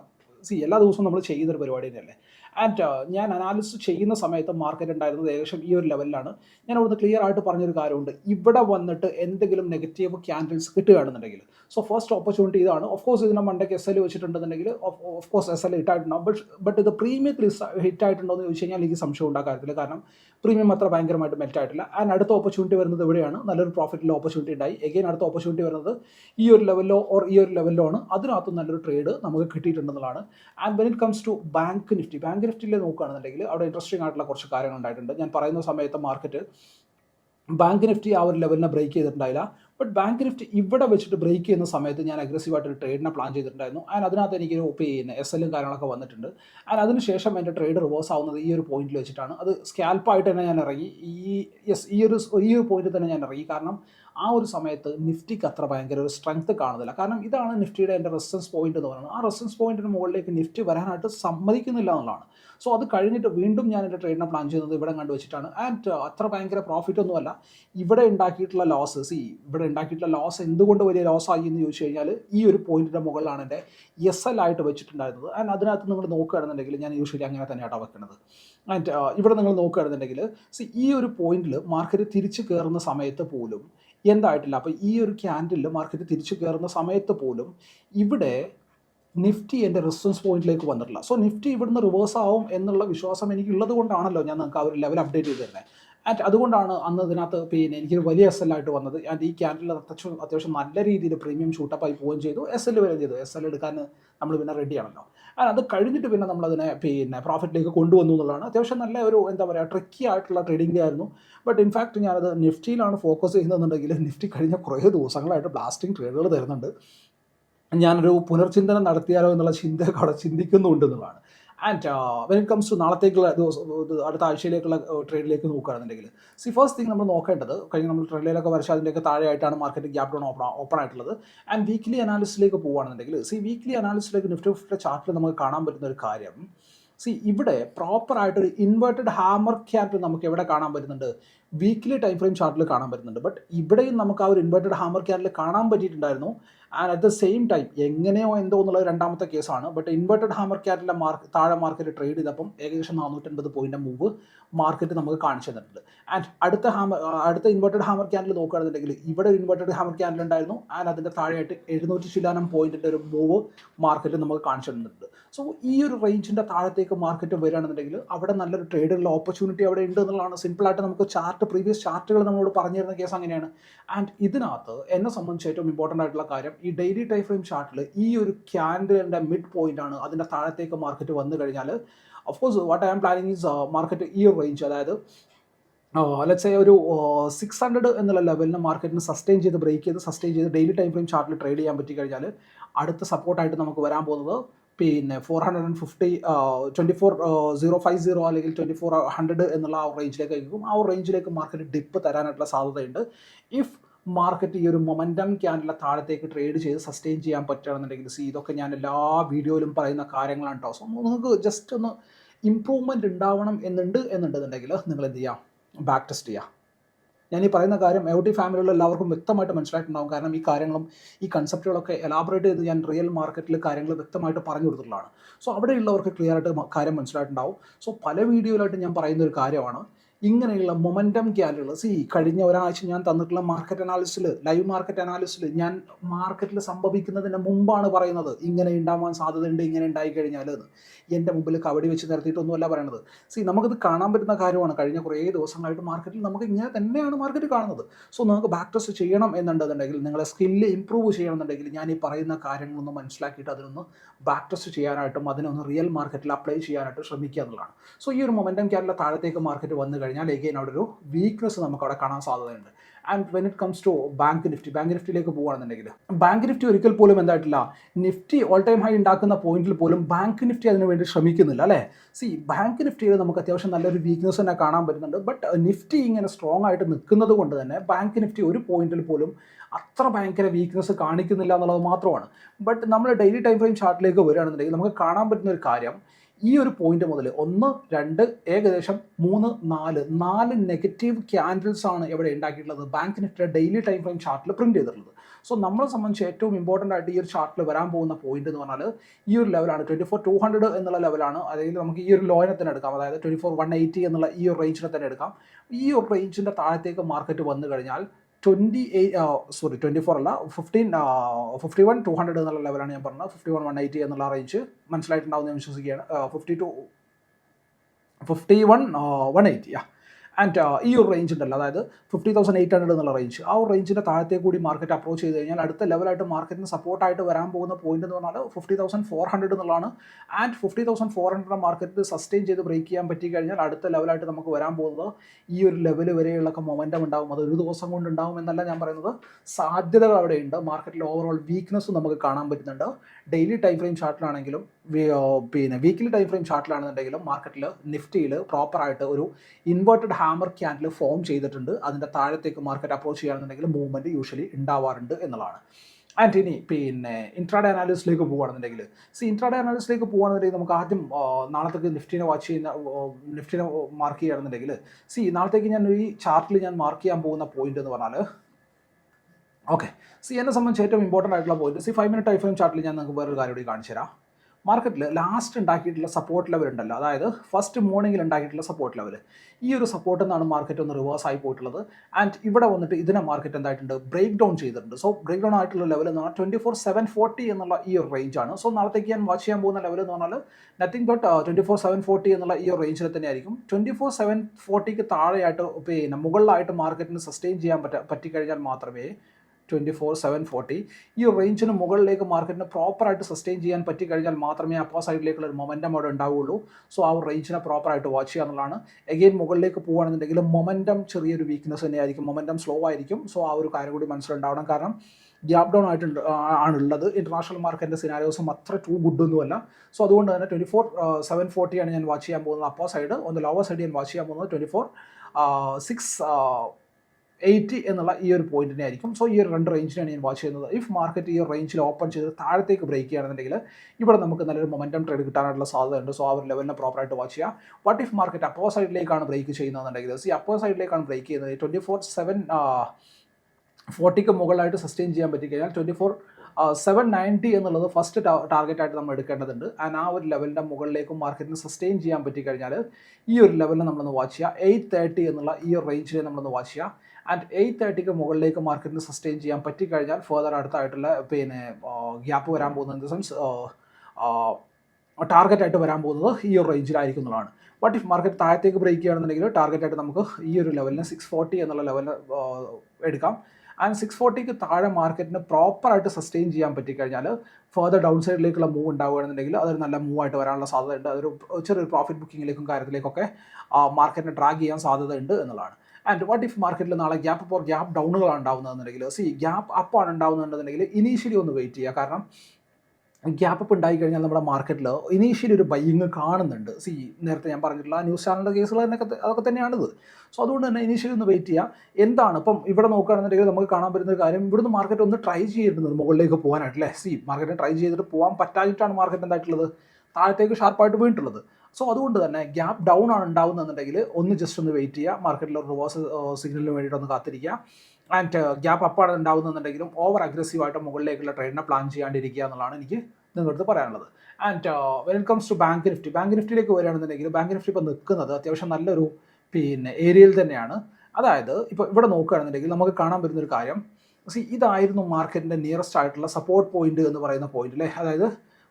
സി എല്ലാ ദിവസവും നമ്മൾ ചെയ്യുന്നൊരു പരിപാടി തന്നെയല്ലേ? ആൻഡ് ഞാൻ അനാലിസിസ് ചെയ്യുന്ന സമയത്ത് മാർക്കറ്റ് ഉണ്ടായിരുന്നത് ഏകദേശം ഈ ഒരു ലെവലിലാണ് ഞാൻ അവിടുന്ന് ക്ലിയർ ആയിട്ട് പറഞ്ഞൊരു കാര്യമുണ്ട്. ഇവിടെ വന്നിട്ട് എന്തെങ്കിലും നെഗറ്റീവ് ക്യാൻഡിൽസ് കിട്ടുകയാണെന്നുണ്ടെങ്കിൽ. സോ ഫസ്റ്റ് ഓപ്പർച്യൂണിറ്റി ഇതാണ്. ഓഫ് കോഴ്സ് ഇതിനെ മണ്ടയ്ക്ക് എസ് എൽ വെച്ചിട്ടുണ്ടെന്നുണ്ടെങ്കിൽ ഓഫ് കോഴ്സ് എസ് എൽ ഹിറ്റായിട്ടുണ്ടാവും ബട്ട് ബട്ട് ഇത് പ്രീമിയത്തിൽ ഹിറ്റ് ആയിട്ടുണ്ടോ എന്ന് ചോദിച്ചു കഴിഞ്ഞാൽ എനിക്ക് സംശയം ഉണ്ടാകാറില്ല കാരണം പ്രീമിയം അത്ര ഭയങ്കരമായിട്ട് മെൽറ്റ് ആയിട്ടില്ല. ആൻഡ് അടുത്ത ഓപ്പർച്യൂണിറ്റി വരുന്നത് എവിടെയാണ് നല്ലൊരു പ്രോഫിറ്റിൽ ഓപ്പർച്യൂണിറ്റി ഉണ്ടായി. എഗെയിൻ അടുത്ത ഓപ്പർച്യൂണിറ്റി വരുന്നത് ഈ ഒരു ലെവലിലോ ഓർ ഈ ഒരു ലെവലിലോ ആണ്. അതിനകത്ത് നല്ലൊരു ട്രേഡ് നമുക്ക് കിട്ടിയിട്ടുണ്ടെന്നുള്ളതാണ്. And when it comes to bank Nifty bank നിഫ്റ്റിയിൽ നോക്കുകയാണെന്നുണ്ടെങ്കിൽ അവിടെ ഇൻട്രസ്റ്റിംഗ് ആയിട്ടുള്ള കുറച്ച് കാര്യങ്ങൾ ഉണ്ടായിട്ടുണ്ട്. ഞാൻ പറയുന്ന സമയത്ത് മാർക്കറ്റ് ബാങ്ക് നിഫ്റ്റി ആ ഒരു ലെവലിനെ ബ്രേക്ക് ചെയ്തിട്ടുണ്ടായില്ല. ബട്ട് ബാങ്ക് നിഫ്റ്റി ഇവിടെ വെച്ചിട്ട് ബ്രേക്ക് ചെയ്യുന്ന സമയത്ത് ഞാൻ അഗ്രസീവായിട്ട് ഒരു ട്രേഡിനെ പ്ലാൻ ചെയ്തിട്ടുണ്ടായിരുന്നു. ആൻഡ് അതിനകത്ത് എനിക്ക് എനിക്കൊരു ചെയ്യുന്ന എസ് എല്ലും കാര്യങ്ങളൊക്കെ വന്നിട്ടുണ്ട്. ആൻഡ് അതിനുശേഷം എന്റെ ട്രേഡ് റിവേഴ്സ് ആവുന്നത് ഈ ഒരു പോയിന്റിൽ വെച്ചിട്ടാണ്. അത് സ്കാൽപ്പായിട്ട് തന്നെ ഞാൻ ഇറങ്ങി. ഈ യെസ് ഈ ഒരു ഈ ഒരു പോയിന്റിൽ തന്നെ ഞാൻ ഇറങ്ങി. കാരണം ആ ഒരു സമയത്ത് നിഫ്റ്റിക്ക് അത്ര ഭയങ്കര ഒരു സ്ട്രെങ്ത് കാണുന്നില്ല. കാരണം ഇതാണ് നിഫ്റ്റിയുടെ എന്റെ റെസിസ്റ്റൻസ് പോയിന്റ് എന്ന് പറയുന്നത്. ആ റെസിസ്റ്റൻസ് പോയിന്റിന് മുകളിലേക്ക് നിഫ്റ്റി വരാനായിട്ട് സമ്മതിക്കുന്നില്ല എന്നുള്ളതാണ്. സോ അത് കഴിഞ്ഞിട്ട് വീണ്ടും ഞാൻ എന്റെ ട്രേഡിനെ പ്ലാൻ ചെയ്യുന്നത് ഇവിടെ കണ്ടു വെച്ചിട്ടാണ്. ആൻഡ് അത്ര ഭയങ്കര പ്രോഫിറ്റ് ഒന്നുമല്ല. ഇവിടെ ഉണ്ടാക്കിയിട്ടുള്ള ലോസ് സി ഇവിടെ ഉണ്ടാക്കിയിട്ടുള്ള ലോസ് എന്തുകൊണ്ട് വലിയ ലോസ് ആയി എന്ന് ചോദിച്ചു കഴിഞ്ഞാൽ ഈ ഒരു പോയിന്റിന്റെ മുകളിലാണ് എന്റെ എസ് എൽ ആയിട്ട് വെച്ചിട്ടുണ്ടായിരുന്നത്. ആൻഡ് അതിനകത്ത് നിങ്ങൾ നോക്കുകയാണെന്നുണ്ടെങ്കിൽ ഞാൻ യൂഷ്വലി അങ്ങനെ തന്നെയാണ് വെക്കുന്നത് ആൻഡ് ഇവിടെ നിങ്ങൾ നോക്കുകയാണെന്നുണ്ടെങ്കിൽ സി ഈ ഒരു പോയിന്റിൽ മാർക്കറ്റ് തിരിച്ചു കയറുന്ന സമയത്ത് പോലും എന്തായിട്ടില്ല. അപ്പോൾ ഈ ഒരു ക്യാൻഡിൽ മാർക്കറ്റ് തിരിച്ചു കയറുന്ന സമയത്ത് പോലും ഇവിടെ നിഫ്റ്റി എന്റെ റെസിസ്റ്റൻസ് പോയിന്റിലേക്ക് വന്നിട്ടില്ല. സോ നിഫ്റ്റി ഇവിടുന്ന് റിവേഴ്സ് ആവും എന്നുള്ള വിശ്വാസം എനിക്കുള്ളത് കൊണ്ടാണല്ലോ ഞാൻ നിങ്ങൾക്ക് ആ ഒരു ലെവൽ അപ്ഡേറ്റ് ചെയ്ത് തരുന്നത് ആൻഡ് അതുകൊണ്ടാണ് അന്ന് ഇതിനകത്ത് പിന്നെ എനിക്കൊരു വലിയ എസ് എൽ ആയിട്ട് വന്നത്. ആൻഡ് ഈ ക്യാൻഡിൽ അത്യാവശ്യം അത്യാവശ്യം നല്ല രീതിയിൽ പ്രീമിയം ഷൂട്ടപ്പായി പോവുകയും ചെയ്തു. എസ് എൽ വരെ ചെയ്തു. എസ് എൽ എടുക്കാൻ നമ്മൾ പിന്നെ റെഡിയാണല്ലോ ആൻഡ് അത് കഴിഞ്ഞിട്ട് പിന്നെ നമ്മളതിനെ പിന്നെ പ്രോഫിറ്റിലേക്ക് കൊണ്ടുവന്നു എന്നുള്ളതാണ്. അത്യാവശ്യം നല്ല ഒരു എന്താ പറയുക ട്രിക്കി ആയിട്ടുള്ള ട്രേഡിംഗ് ആയിരുന്നു. ബട്ട് ഇൻഫാക്ട് ഞാനത് നിഫ്റ്റിയിലാണ് ഫോക്കസ് ചെയ്യുന്നതെന്നുണ്ടെങ്കിൽ നിഫ്റ്റി കഴിഞ്ഞ കുറേ ദിവസങ്ങളായിട്ട് ബ്ലാസ്റ്റിംഗ് ട്രേഡുകൾ തരുന്നുണ്ട്. ഞാനൊരു പുനർചിന്തനം നടത്തിയാലോ എന്നുള്ള ചിന്ത അവിടെ ചിന്തിക്കുന്നുണ്ട് എന്നുള്ളതാണ്. And when it comes to നാളത്തേക്കുള്ള ദിവസം അടുത്ത ആഴ്ചയിലേക്കുള്ള ട്രേഡിലേക്ക് നോക്കുകയാണെന്നുണ്ടെങ്കിൽ സി ഫസ്റ്റ് തിങ് നമ്മൾ നോക്കേണ്ടത് കഴിഞ്ഞ നമ്മൾ ട്രെയിലൊക്കെ വരച്ച അതിന്റെയൊക്കെ താഴെയായിട്ടാണ് market gap down open open ആയിട്ടുള്ളത്. ആൻഡ് വീക്ക്ലി അനാലിസിലേക്ക് പോകുകയാണെന്നുണ്ടെങ്കിൽ സി വീക്ക്ലി അനാലിസിലേക്ക് നിഫ്റ്റി ഫിഫ്റ്റിയുടെ ചാർട്ടിൽ നമുക്ക് കാണാൻ പറ്റുന്ന ഒരു കാര്യം സി ഇവിടെ പ്രോപ്പർ പ്രോപ്പറായിട്ടൊരു ഇൻവേർട്ടഡ് ഹാമർ ക്യാൻഡിൽ നമുക്ക് എവിടെ കാണാൻ പറ്റുന്നുണ്ട്? വീക്ക്ലി ടൈം ഫ്രെയിം ചാർട്ടിൽ കാണാൻ പറ്റുന്നുണ്ട്. ബട്ട് ഇവിടെയും നമുക്ക് ആ ഒരു ഇൻവേർട്ടഡ് ഹാമർ ക്യാൻഡിൽ കാണാൻ പറ്റിയിട്ടുണ്ടായിരുന്നു. And at the same time എങ്ങനെയോ എന്തോ എന്നുള്ളത് രണ്ടാമത്തെ കേസാണ്. ബട്ട് ഇൻവേർട്ടഡ് ഹാമർ ക്യാറ്റിലെ മാർക്ക് താഴെ മാർക്കറ്റ് ട്രേഡ് ചെയ്തപ്പം ഏകദേശം നാനൂറ്റൻപത് പോയിന്റ് മൂവ് മാർക്കറ്റ് നമുക്ക് കാണിച്ചു തന്നിട്ടുണ്ട്. ആൻഡ് അടുത്ത ഹാമർ അടുത്ത ഇൻവേർട്ടഡ് ഹാമർ ക്യാൻഡിൽ നോക്കുകയാണെന്നുണ്ടെങ്കിൽ ഇവിടെ ഒരു ഇൻവേർട്ടഡ് ഹാമർ ക്യാൻഡിൽ ഉണ്ടായിരുന്നു. ആൻഡ് അതിന്റെ താഴെയായിട്ട് എഴുന്നൂറ്റി ശിലാനം പോയിന്റിന്റെ ഒരു മൂവ് മാർക്കറ്റ് നമുക്ക് കാണിച്ചു തന്നിട്ടുണ്ട്. സോ ഈ ഒരു റേഞ്ചിന്റെ താഴത്തേക്ക് മാർക്കറ്റ് വരികയാണെന്നുണ്ടെങ്കിൽ അവിടെ നല്ലൊരു ട്രേഡിലുള്ള ഓപ്പർച്യൂണിറ്റി അവിടെ ഉണ്ട് എന്നുള്ളതാണ്. സിമ്പിളായിട്ട് നമുക്ക് ചാർട്ട് പ്രീവിയസ് ചാർട്ടുകൾ നമ്മളോട് പറഞ്ഞിരുന്ന കേസ് അങ്ങനെയാണ്. ആൻഡ് ഇതിനകത്ത് എന്നെ സംബന്ധിച്ച് ഏറ്റവും ഇമ്പോർട്ടന്റ് ആയിട്ടുള്ള കാര്യം ഈ ഡെയിലി ടൈം ഫ്രെയിം ചാർട്ടിൽ ഈ ഒരു ക്യാൻഡലിന്റെ മിഡ് പോയിന്റ് ആണ് അതിന്റെ താഴത്തേക്ക് മാർക്കറ്റ് വന്നു കഴിഞ്ഞാൽ of course what I am planning is market ഈ റേഞ്ച് അതായത് ലെറ്റ്സ് ഒരു സിക്സ് ഹൺഡ്രഡ് എന്നുള്ള ലെവലിന് മാർക്കറ്റിന് സസ്റ്റെയിൻ ചെയ്ത് ബ്രേക്ക് ചെയ്ത് സസ്റ്റെയിൻ ചെയ്ത് ഡെയിലി ടൈം ഫ്രെയിം ചാർട്ടിൽ ട്രേഡ് ചെയ്യാൻ പറ്റി കഴിഞ്ഞാൽ അടുത്ത സപ്പോർട്ടായിട്ട് നമുക്ക് വരാൻ പോകുന്നത് പിന്നെ four hundred and fifty twenty four zero five zero അല്ലെങ്കിൽ ട്വന്റി ഫോർ ഹൺഡ്രഡ് എന്നുള്ള ആ റേഞ്ചിലേക്ക് ആയിരിക്കും. ആ റേഞ്ചിലേക്ക് മാർക്കറ്റ് ഡിപ്പ് തരാനായിട്ടുള്ള സാധ്യതയുണ്ട്. ഇഫ് മാർക്കറ്റ് ഈ ഒരു മൊമെന്റം ക്യാൻഡിലെ താഴത്തേക്ക് ട്രേഡ് ചെയ്ത് സസ്റ്റെയിൻ ചെയ്യാൻ പറ്റുകയാണെന്നുണ്ടെങ്കിൽ സി ഇതൊക്കെ ഞാൻ എല്ലാ വീഡിയോയിലും പറയുന്ന കാര്യങ്ങളാണ് കേട്ടോ സോ നിങ്ങൾക്ക് ജസ്റ്റ് ഒന്ന് ഇമ്പ്രൂവ്മെന്റ് ഉണ്ടാവണം എന്നുണ്ട് എന്നുണ്ടെന്നുണ്ടെങ്കിൽ നിങ്ങൾ എന്ത് ചെയ്യാം? ബാക്ക് ടെസ്റ്റ് ചെയ്യാം. ഞാൻ ഈ പറയുന്ന കാര്യം എവിടെ ടി ഫാമിലിയുള്ള എല്ലാവർക്കും വ്യക്തമായിട്ട് മനസ്സിലായിട്ടുണ്ടാവും. കാരണം ഈ കാര്യങ്ങളും ഈ കൺസെപ്റ്റുകളൊക്കെ എലാബറേറ്റ് ചെയ്ത് ഞാൻ റിയൽ മാർക്കറ്റിൽ കാര്യങ്ങൾ വ്യക്തമായിട്ട് പറഞ്ഞു കൊടുത്തിട്ടുള്ളതാണ്. സോ അവിടെയുള്ളവർക്ക് ക്ലിയർ ആയിട്ട് കാര്യം മനസ്സിലായിട്ടുണ്ടാവും. സോ പല വീഡിയോയിലായിട്ട് ഞാൻ പറയുന്ന ഒരു കാര്യമാണ്. ഇങ്ങനെയുള്ള മൊമെന്റം ക്യാൻഡുകൾ സി കഴിഞ്ഞ ഒരാഴ്ച ഞാൻ തന്നിട്ടുള്ള മാർക്കറ്റ് അനാലിസിൽ ലൈവ് മാർക്കറ്റ് അനാലിസിൽ ഞാൻ മാർക്കറ്റിൽ സംഭവിക്കുന്നതിന് മുമ്പാണ് പറയുന്നത് ഇങ്ങനെ ഉണ്ടാവാൻ സാധ്യതയുണ്ട് ഇങ്ങനെ ഉണ്ടായി കഴിഞ്ഞാൽ എന്ന്. എന്റെ മുമ്പിൽ കവടി വെച്ച് നിരത്തിയിട്ടൊന്നുമല്ല പറയണത്. സി നമുക്കിത് കാണാൻ പറ്റുന്ന കാര്യമാണ്. കഴിഞ്ഞ കുറേ ദിവസങ്ങളായിട്ട് മാർക്കറ്റിൽ നമുക്ക് ഇങ്ങനെ തന്നെയാണ് മാർക്കറ്റ് കാണുന്നത്. സോ നമുക്ക് ബാക്ക് ടെസ്റ്റ് ചെയ്യണം എന്നുണ്ടെന്നുണ്ടെങ്കിൽ നിങ്ങളെ സ്കില്ല് ഇമ്പ്രൂവ് ചെയ്യണമെന്നുണ്ടെങ്കിൽ ഞാൻ ഈ പറയുന്ന കാര്യങ്ങളൊന്ന് മനസ്സിലാക്കിയിട്ട് അതിനൊന്ന് ബാക്ക് ടെസ്റ്റ് ചെയ്യാനായിട്ടും അതിനൊന്ന് റിയൽ മാർക്കറ്റിൽ അപ്ലൈ ചെയ്യാനായിട്ട് ശ്രമിക്കുക എന്നുള്ളതാണ്. സോ ഈ ഒരു മൊമെന്റം ക്യാരിലെ താഴത്തേക്ക് മാർക്കറ്റ് വന്നു കഴിഞ്ഞാൽ എഗെയിൻ അവിടെ ഒരു വീക്ക്നെസ് നമുക്ക് അവിടെ കാണാൻ സാധ്യതയുണ്ട്. And when it comes to bank Nifty bank നിഫ്റ്റിയിലേക്ക് പോകുകയാണെന്നുണ്ടെങ്കിൽ ബാങ്ക് നിഫ്റ്റി ഒരിക്കൽ പോലും എന്തായിട്ടില്ല. നിഫ്റ്റി ഓൾ ടൈം ഹൈ ഉണ്ടാക്കുന്ന പോയിന്റിൽ പോലും ബാങ്ക് നിഫ്റ്റി അതിന് വേണ്ടി ശ്രമിക്കുന്നില്ല അല്ലേ? സി ബാങ്ക് നിഫ്റ്റിയിൽ നമുക്ക് അത്യാവശ്യം നല്ലൊരു വീക്ക്നെസ് തന്നെ കാണാൻ പറ്റുന്നുണ്ട്. ബട്ട് നിഫ്റ്റി ഇങ്ങനെ സ്ട്രോങ് ആയിട്ട് നിൽക്കുന്നത് കൊണ്ട് തന്നെ ബാങ്ക് നിഫ്റ്റി ഒരു പോയിന്റിൽ പോലും അത്ര ഭയങ്കര വീക്ക്നെസ് കാണിക്കുന്നില്ല എന്നുള്ളത് മാത്രമാണ്. ബട്ട് നമ്മൾ ഡെയിലി ടൈം ഫ്രെയിം ചാർട്ടിലേക്ക് വരികയാണെന്നുണ്ടെങ്കിൽ നമുക്ക് കാണാൻ പറ്റുന്ന ഒരു കാര്യം ഈ ഒരു പോയിന്റ് മുതൽ ഒന്ന് രണ്ട് ഏകദേശം മൂന്ന് നാല് നാല് നെഗറ്റീവ് ക്യാൻഡിൽസ് ആണ് ഇവിടെ ഉണ്ടാക്കിയിട്ടുള്ളത്. ബാങ്ക് നിഫ്റ്റിയുടെ ഡെയിലി ടൈം ഫ്രെയിം ചാർട്ടിൽ പ്രിന്റ് ചെയ്തിട്ടുള്ളത്. സോ നമ്മളെ സംബന്ധിച്ച് ഏറ്റവും ഇമ്പോർട്ടന്റ് ആയിട്ട് ഈ ഒരു ചാർട്ടിൽ വരാൻ പോകുന്ന പോയിന്റ് എന്ന് പറഞ്ഞാൽ ഈ ഒരു ലെവലാണ് ട്വന്റി ഫോർ ടു ഹൺഡ്രഡ് എന്നുള്ള ലെവലാണ് അതായത് നമുക്ക് ഈ ഒരു ലോയിനെ തന്നെ എടുക്കാം. അതായത് ട്വന്റി ഫോർ വൺ എയ്റ്റി എന്നുള്ള ഈ ഒരു റേഞ്ചിനെ തന്നെ എടുക്കാം. ഈ ഒരു റേഞ്ചിന്റെ താഴത്തേക്ക് മാർക്കറ്റ് വന്നു കഴിഞ്ഞാൽ twenty eight sorry twenty four അല്ല fifteen fifty one two hundred എന്നുള്ള ലെവലാണ് ഞാൻ പറഞ്ഞത്. ഫിഫ്റ്റി വൺ വൺ എയ്റ്റി എന്നുള്ള റേഞ്ച് മനസ്സിലായിട്ടുണ്ടാവും ഞാൻ വിശ്വസിക്കുകയാണ്. Fifty two fifty one one eighty ആ ആൻഡ് ഈ ഒരു റേഞ്ച് ഉണ്ടല്ലോ. അതായത് ഫിഫ്റ്റി തൗസൻഡ് എയ്റ്റ് ഹൺഡ്രഡ് എന്നുള്ള റേഞ്ച് ആ ഒരു റേഞ്ചിന്റെ താഴത്തെ കൂടി മാർക്കറ്റ് അപ്രോച്ച് ചെയ്ത് കഴിഞ്ഞാൽ അടുത്ത ലെവലായിട്ട് മാർക്കറ്റിന് സപ്പോർട്ടായിട്ട് വരാൻ പോകുന്ന പോയിന്റ് എന്ന് പറഞ്ഞാൽ ഫിഫ്റ്റി തൗസൻഡ് ഫോർ ഹൺഡ്രഡ് എന്നുള്ളതാണ്. And fifty thousand four hundred market sustain ചെയ്ത് ബ്രേക്ക് ചെയ്യാൻ പറ്റി കഴിഞ്ഞാൽ അടുത്ത ലെവലായിട്ട് നമുക്ക് വരാൻ പോകുന്നത് ഈ ഒരു ലെവൽ വരെയുള്ള മൊമെന്റം ഉണ്ടാവും. അത് ഒരു ദിവസം കൊണ്ട് ഉണ്ടാവും എന്നല്ല ഞാൻ പറയുന്നത്. സാധ്യതകൾ അവിടെയുണ്ട്. മാർക്കറ്റിൽ ഓവറോൾ വീക്ക്നെസ് നമുക്ക് കാണാൻ പറ്റുന്നുണ്ട്. ഡെയിലി ടൈം ഫ്രെയിം ചാർട്ടിലാണെങ്കിലും പിന്നെ വീക്കിലി ടൈം ഫ്രെയിം ചാർട്ടിലാണെന്നുണ്ടെങ്കിലും മാർക്കറ്റിൽ നിഫ്റ്റിയിൽ പ്രോപ്പറായിട്ട് ഒരു ഇൻവേർട്ടഡ് ഹാമർ ക്യാൻഡിൽ ഫോം ചെയ്തിട്ടുണ്ട്. അതിന്റെ താഴത്തേക്ക് മാർക്കറ്റ് അപ്രോച്ച് ചെയ്യുകയാണെന്നുണ്ടെങ്കിൽ മൂവ്മെന്റ് യൂഷ്വലി ഉണ്ടാവാറുണ്ട് എന്നുള്ളതാണ്. ആൻഡ് ഇനി പിന്നെ ഇൻട്രാഡേ അനാലിസിലേക്ക് പോകുകയാണെന്നുണ്ടെങ്കിൽ സി ഇൻട്രാഡേ അനാലിസിലേക്ക് പോകുകയാണെന്നുണ്ടെങ്കിൽ നമുക്ക് ആദ്യം നാളത്തേക്ക് നിഫ്റ്റിനെ വാച്ച് ചെയ്യുന്ന നിഫ്റ്റിനെ മാർക്ക് ചെയ്യുകയാണെന്നുണ്ടെങ്കിൽ സി നാളത്തേക്ക് ഞാൻ ഈ ചാർട്ടിൽ ഞാൻ മാർക്ക് ചെയ്യാൻ പോകുന്ന പോയിന്റ് എന്ന് പറഞ്ഞാൽ ഓക്കെ സി എന്നെ സംബന്ധിച്ച് ഏറ്റവും ഇമ്പോർട്ടന്റ് ആയിട്ടുള്ള point see five minute time frame ചാർട്ടിൽ ഞാൻ നിങ്ങൾക്ക് വേറൊരു കാര്യം കൂടി കാണിച്ചു തരാം മാർക്കറ്റിൽ ലാസ്റ്റ് ഉണ്ടാക്കിയിട്ടുള്ള സപ്പോർട്ട് ലെവൽ ഉണ്ടല്ലോ അതായത് ഫസ്റ്റ് മോർണിംഗിൽ ഉണ്ടാക്കിയിട്ടുള്ള സപ്പോർട്ട് ലെവൽ ഈ ഒരു സപ്പോർട്ടിൽ നിന്നാണ് മാർക്കറ്റ് ഒന്ന് റിവേഴ്സ് ആയി പോയിട്ടുള്ളത്. ആൻഡ് ഇവിടെ വന്നിട്ട് ഇതിനെ മാർക്കറ്റ് എന്തായിട്ടുണ്ട്? ബ്രേക്ക് ഡൗൺ ചെയ്തിട്ടുണ്ട്. സോ ബ്രേക്ക് ഡൗൺ ആയിട്ടുള്ള ലെവൽ എന്ന് പറഞ്ഞാൽ ട്വന്റി ഫോർ സെവൻ ഫോർട്ടി എന്നുള്ള ഈ ഒരു റേഞ്ച് ആണ്. സോ നാളത്തേക്ക് ഞാൻ വാച്ച് ചെയ്യാൻ പോകുന്ന ലെവൽ എന്ന് പറഞ്ഞാൽ nothing but twenty four seven forty എന്നുള്ള ഈ ഒരു റേഞ്ചിൽ തന്നെയായിരിക്കും. ട്വന്റി ഫോർ സെവൻ ഫോർട്ടിക്ക് താഴെയായിട്ട് പിന്നെ മുകളിലായിട്ട് മാർക്കറ്റിന് സസ്റ്റെയിൻ ചെയ്യാൻ പറ്റ പറ്റിക്കഴിഞ്ഞാൽ മാത്രമേ ട്വന്റി ഫോർ സെവൻ ഫോർട്ടി ഈ റേഞ്ചിന് മുകളിലേക്ക് മാർക്കറ്റിന് പ്രോപ്പറായിട്ട് സസ്റ്റെയിൻ ചെയ്യാൻ പറ്റി കഴിഞ്ഞാൽ മാത്രമേ അപ്പോ സൈഡിലേക്കുള്ള ഒരു മൊമെന്റം അവിടെ ഉണ്ടാവുകയുള്ളൂ. സോ ആ റേഞ്ചിനെ പ്രോപ്പറായിട്ട് വാച്ച് ചെയ്യുക എന്നുള്ളതാണ്. എഗെയിൻ മുകളിലേക്ക് പോകുകയാണെന്നുണ്ടെങ്കിൽ മൊമെന്റം ചെറിയൊരു വീക്ക്നെസ് തന്നെയായിരിക്കും. മൊമെന്റം സ്ലോ ആയിരിക്കും. സോ ആ ഒരു കാര്യം കൂടി മനസ്സിലുണ്ടാവണം. കാരണം ഗ്യാപ് ഡൗൺ ആയിട്ടുണ്ട് ആണുള്ളത്. ഇന്റർനാഷണൽ മാർക്കറ്റിന്റെ സിനാരിയോസും അത്ര ടു ഗുഡ് ഒന്നുമല്ല. സോ അതുകൊണ്ട് തന്നെ ട്വന്റി ഫോർ സെവൻ ഫോർട്ടിയാണ് ഞാൻ വാച്ച് ചെയ്യാൻ പോകുന്നത്. അപ്പോ സൈഡ് ഒന്ന് ലോവർ സൈഡ് ഞാൻ വാച്ച് ചെയ്യാൻ പോകുന്നത് ട്വന്റി ഫോർ സിക്സ് എയ്റ്റി എന്നുള്ള ഈ ഒരു പോയിന്റിനെ ആയിരിക്കും. സോ ഈ ഒരു രണ്ട് റേഞ്ചിനാണ് ഞാൻ വാച്ച് ചെയ്യുന്നത്. ഇഫ് മാർക്കറ്റ് ഈ ഒരു റേഞ്ചിൽ ഓപ്പൺ ചെയ്ത് താഴത്തേക്ക് ബ്രേക്ക് ചെയ്യുകയാണെന്നുണ്ടെങ്കിൽ ഇവിടെ നമുക്ക് നല്ലൊരു മൊമെന്റം ട്രേഡ് കിട്ടാനായിട്ടുള്ള സാധ്യതയുണ്ട്. സോ ആ ഒരു ലെവലിനെ പ്രോപ്പറായിട്ട് വാച്ച് ചെയ്യുക. വാട്ട് ഇഫ് മാർക്കറ്റ് അപ്പോ സൈഡിലേക്കാണ് ബ്രേക്ക് ചെയ്യുന്നതെന്നുണ്ടെങ്കിൽ? സി അപ്പോ സൈഡിലേക്കാണ് ബ്രേക്ക് ചെയ്യുന്നത്. ട്വന്റി ഫോർ സെവൻ ഫോർട്ടിക്ക് മുകളിലായിട്ട് സസ്റ്റെയിൻ ചെയ്യാൻ പറ്റിക്കഴിഞ്ഞാൽ ട്വന്റി ഫോർ സെവൻ നയന്റി എന്നുള്ളത് ഫസ്റ്റ് ടാർഗറ്റ് ആയിട്ട് നമ്മൾ എടുക്കേണ്ടതുണ്ട്. ആൻഡ് ആ ഒരു ലെവലിന്റെ മുകളിലേക്കും മാർക്കറ്റിന് സസ്റ്റെയിൻ ചെയ്യാൻ പറ്റിക്കഴിഞ്ഞാൽ ഈ ഒരു ലെവലിനെ നമ്മളൊന്ന് വാച്ച് ചെയ്യുക. എയ്റ്റ് തേർട്ടി എന്നുള്ള ഈ ഒരു റേഞ്ചിനെ നമ്മളൊന്ന് വാച്ച് ചെയ്യുക. ആൻഡ് എയ്റ്റ് തേർട്ടിക്ക് മുകളിലേക്ക് മാർക്കറ്റിന് സസ്റ്റെയിൻ ചെയ്യാൻ പറ്റിക്കഴിഞ്ഞാൽ ഫെർദർ അടുത്തായിട്ടുള്ള പിന്നെ ഗ്യാപ്പ് വരാൻ പോകുന്ന ഇൻ ദ സെൻസ് ടാർഗറ്റ് ആയിട്ട് വരാൻ പോകുന്നത് ഈ ഒരു റേഞ്ചിലായിരിക്കും എന്നുള്ളതാണ്. ബട്ട് ഇഫ് മാർക്കറ്റ് താഴത്തേക്ക് ബ്രേക്ക് ചെയ്യുകയാണെന്നുണ്ടെങ്കിൽ ടാർഗറ്റ് ആയിട്ട് നമുക്ക് ഈ ഒരു ലെവലിന് സിക്സ് ഫോർട്ടി എന്നുള്ള ലെവലിന് എടുക്കാം. ആൻഡ് സിക്സ് ഫോർട്ടിക്ക് താഴെ മാർക്കറ്റിന് പ്രോപ്പറായിട്ട് സസ്റ്റെയിൻ ചെയ്യാൻ പറ്റിക്കഴിഞ്ഞാൽ ഫർദർ ഡൗൺ സൈഡിലേക്കുള്ള മൂവ് ഉണ്ടാവുകയാണെന്നുണ്ടെങ്കിൽ അതൊരു നല്ല മൂവ് ആയിട്ട് വരാനുള്ള സാധ്യതയുണ്ട്. അതൊരു ചെറിയൊരു പ്രോഫിറ്റ് ബുക്കിങ്ങിലേക്കും കാര്യത്തിലേക്കൊക്കെ മാർക്കറ്റിനെ ട്രാക്ക് ചെയ്യാൻ സാധ്യതയുണ്ട് എന്നുള്ളതാണ്. ആൻഡ് വാട്ട് ഇഫ് മാർക്കറ്റിൽ നാളെ ഗ്യാപ്പ് ഫോർ ഗ്യാപ്പ് ഡൗണുകളാണ് ഉണ്ടാവുന്നതെന്നുണ്ടെങ്കിൽ സി ഗ്യാപ്പ് അപ്പാണ് ഉണ്ടാവുന്നുണ്ടെന്നുണ്ടെങ്കിൽ ഇനീഷ്യലി ഒന്ന് വെയിറ്റ് ചെയ്യുക. കാരണം ഗ്യാപ്പ് അപ്പ് ഉണ്ടായി കഴിഞ്ഞാൽ നമ്മുടെ മാർക്കറ്റിൽ ഇനീഷ്യലി ഒരു ബൈയിങ് കാണുന്നുണ്ട്. സി നേരത്തെ ഞാൻ പറഞ്ഞിട്ടുള്ള ന്യൂസ് ചാനലിന്റെ കേസുകൾ തന്നെ അതൊക്കെ തന്നെയാണിത്. സോ അതുകൊണ്ട് തന്നെ ഇനീഷ്യലി ഒന്ന് വെയിറ്റ് ചെയ്യുക. എന്താണ് ഇപ്പം ഇവിടെ നോക്കുകയാണെന്നുണ്ടെങ്കിൽ നമുക്ക് കാണാൻ പറ്റുന്ന ഒരു കാര്യം ഇവിടുന്ന് മാർക്കറ്റ് ഒന്ന് ട്രൈ ചെയ്തിരുന്നത് മുകളിലേക്ക് പോകാനായിട്ടല്ലേ സി മാർക്കറ്റിനെ ട്രൈ ചെയ്തിട്ട് പോകാൻ പറ്റാഞ്ഞിട്ടാണ് മാർക്കറ്റ് എന്തായിട്ടുള്ളത്? താഴത്തേക്ക് ഷാർപ്പായിട്ട് വീണിട്ടുള്ളത്. സോ അതുകൊണ്ട് തന്നെ ഗ്യാപ്പ് ഡൗൺ ആണ് ഉണ്ടാവുന്നുണ്ടെങ്കിൽ ഒന്ന് ജസ്റ്റ് ഒന്ന് വെയിറ്റ് ചെയ്യുക. മാർക്കറ്റിൽ റിവേഴ്സ് സിഗ്നലിന് വേണ്ടിയിട്ട് ഒന്ന് കാത്തിരിക്കുക. ആൻഡ് ഗ്യാപ്പ് അപ്പാണ് ഉണ്ടാവുന്നുണ്ടെങ്കിലും ഓവർ അഗ്രസീവായിട്ട് മുകളിലേക്കുള്ള ട്രേഡിനെ പ്ലാൻ ചെയ്യാണ്ടിരിക്കുക എന്നുള്ളതാണ് എനിക്ക് നിങ്ങളടുത്ത് പറയാനുള്ളത്. And when it comes to bank Nifty bank നിഫ്റ്റിയിലേക്ക് വരികയാണെന്നുണ്ടെങ്കിൽ ബാങ്ക് നിഫ്റ്റി ഇപ്പോൾ നിൽക്കുന്നത് അത്യാവശ്യം നല്ലൊരു പിന്നെ ഏരിയയിൽ തന്നെയാണ്. അതായത് ഇപ്പോൾ ഇവിടെ നോക്കുകയാണെന്നുണ്ടെങ്കിൽ നമുക്ക് കാണാൻ പറ്റുന്ന ഒരു കാര്യം. സി ഇതായിരുന്നു മാർക്കറ്റിന്റെ നിയറസ്റ്റ് ആയിട്ടുള്ള സപ്പോർട്ട് പോയിന്റ് എന്ന് പറയുന്ന പോയിന്റ് അല്ലേ അതായത്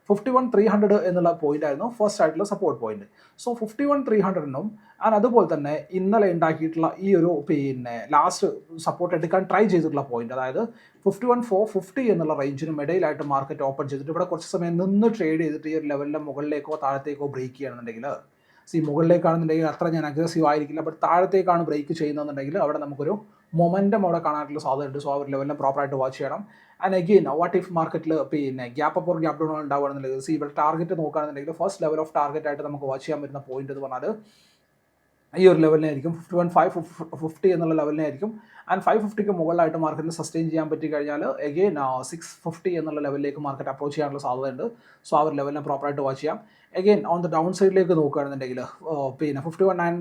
ഫിഫ്റ്റി വൺ ത്രീ ഹൺഡ്രഡ് എന്നുള്ള പോയിന്റ് ആയിരുന്നു ഫസ്റ്റ് ആയിട്ടുള്ള support point so fifty one three ഹൺഡ്രഡിനും and അതുപോലെ തന്നെ ഇന്നലെ ഉണ്ടാക്കിയിട്ടുള്ള ഈ ഒരു പിന്നെ ലാസ്റ്റ് സപ്പോർട്ട് എടുക്കാൻ ട്രൈ ചെയ്തിട്ടുള്ള പോയിന്റ് അതായത് ഫിഫ്റ്റി വൺ ഫോർ ഫിഫ്റ്റി എന്നുള്ള റേഞ്ചിനും ഇടയിലായിട്ട് മാർക്കറ്റ് ഓപ്പൺ ചെയ്തിട്ട് ഇവിടെ കുറച്ച് സമയം നിന്ന് ട്രേഡ് ചെയ്തിട്ട് ഈ ഒരു ലെവലിന്റെ മുകളിലേക്കോ താഴത്തേക്കോ ബ്രേക്ക് ചെയ്യുകയാണെന്നുണ്ടെങ്കിൽ സി മുകളിലേക്കാണെന്നുണ്ടെങ്കിൽ അത്ര ഞാൻ അഗ്രസീവ് ആയിരിക്കില്ല ബട്ട് താഴത്തേക്കാണ് ബ്രേക്ക് ചെയ്യുന്നതെന്നുണ്ടെങ്കിൽ അവിടെ നമുക്കൊരു മൊമെന്റം അവിടെ കാണാനായിട്ടുള്ള സാധ്യതയുണ്ട്. സോ ആ ഒരു ലെവലിനെ പ്രോപ്പറായിട്ട് വാച്ച് ചെയ്യണം. ആൻഡ് അഗെയിൻ വാട്ട് ഇഫ് മാർക്കറ്റിൽ പിന്നെ gap up or gap down ഉണ്ടാവുകയാണെന്നുണ്ടെങ്കിൽ see ഇവിടെ ടാർഗറ്റ് നോക്കുകയാണെന്നുണ്ടെങ്കിൽ ഫസ്റ്റ് ലെവൽ ഓഫ് ടാർഗറ്റ് ആയിട്ട് നമുക്ക് വാച്ച് ചെയ്യാൻ പറ്റുന്ന പോയിന്റ് എന്ന് പറഞ്ഞാൽ ഈ ഒരു ലെവലിനായിരിക്കും ഫിഫ്റ്റി വൺ ഫൈവ് ഫിഫ്റ്റി എന്നുള്ള ലെവലിനായിരിക്കും ആൻഡ് ഫൈവ് ഫിഫ്റ്റിക്ക് മുകളിലായിട്ട് മാർക്കറ്റിന് സസ്റ്റെയിൻ ചെയ്യാൻ പറ്റി കഴിഞ്ഞാൽ എഗെയിൻ സിക്സ് ഫിഫ്റ്റി എന്നുള്ള ലെവലിലേക്ക് മാർക്കറ്റ് അപ്രോച്ച് ചെയ്യാനുള്ള സാധ്യതയുണ്ട്. സോ ആ ഒരു ലെവലിനെ പ്രോപ്പറായിട്ട് വാച്ച് ചെയ്യാം. എഗെയിൻ ഓൺ ദ ഡൗൺ സൈഡിലേക്ക് നോക്കുകയാണെന്നുണ്ടെങ്കിൽ പിന്നെ fifty one nine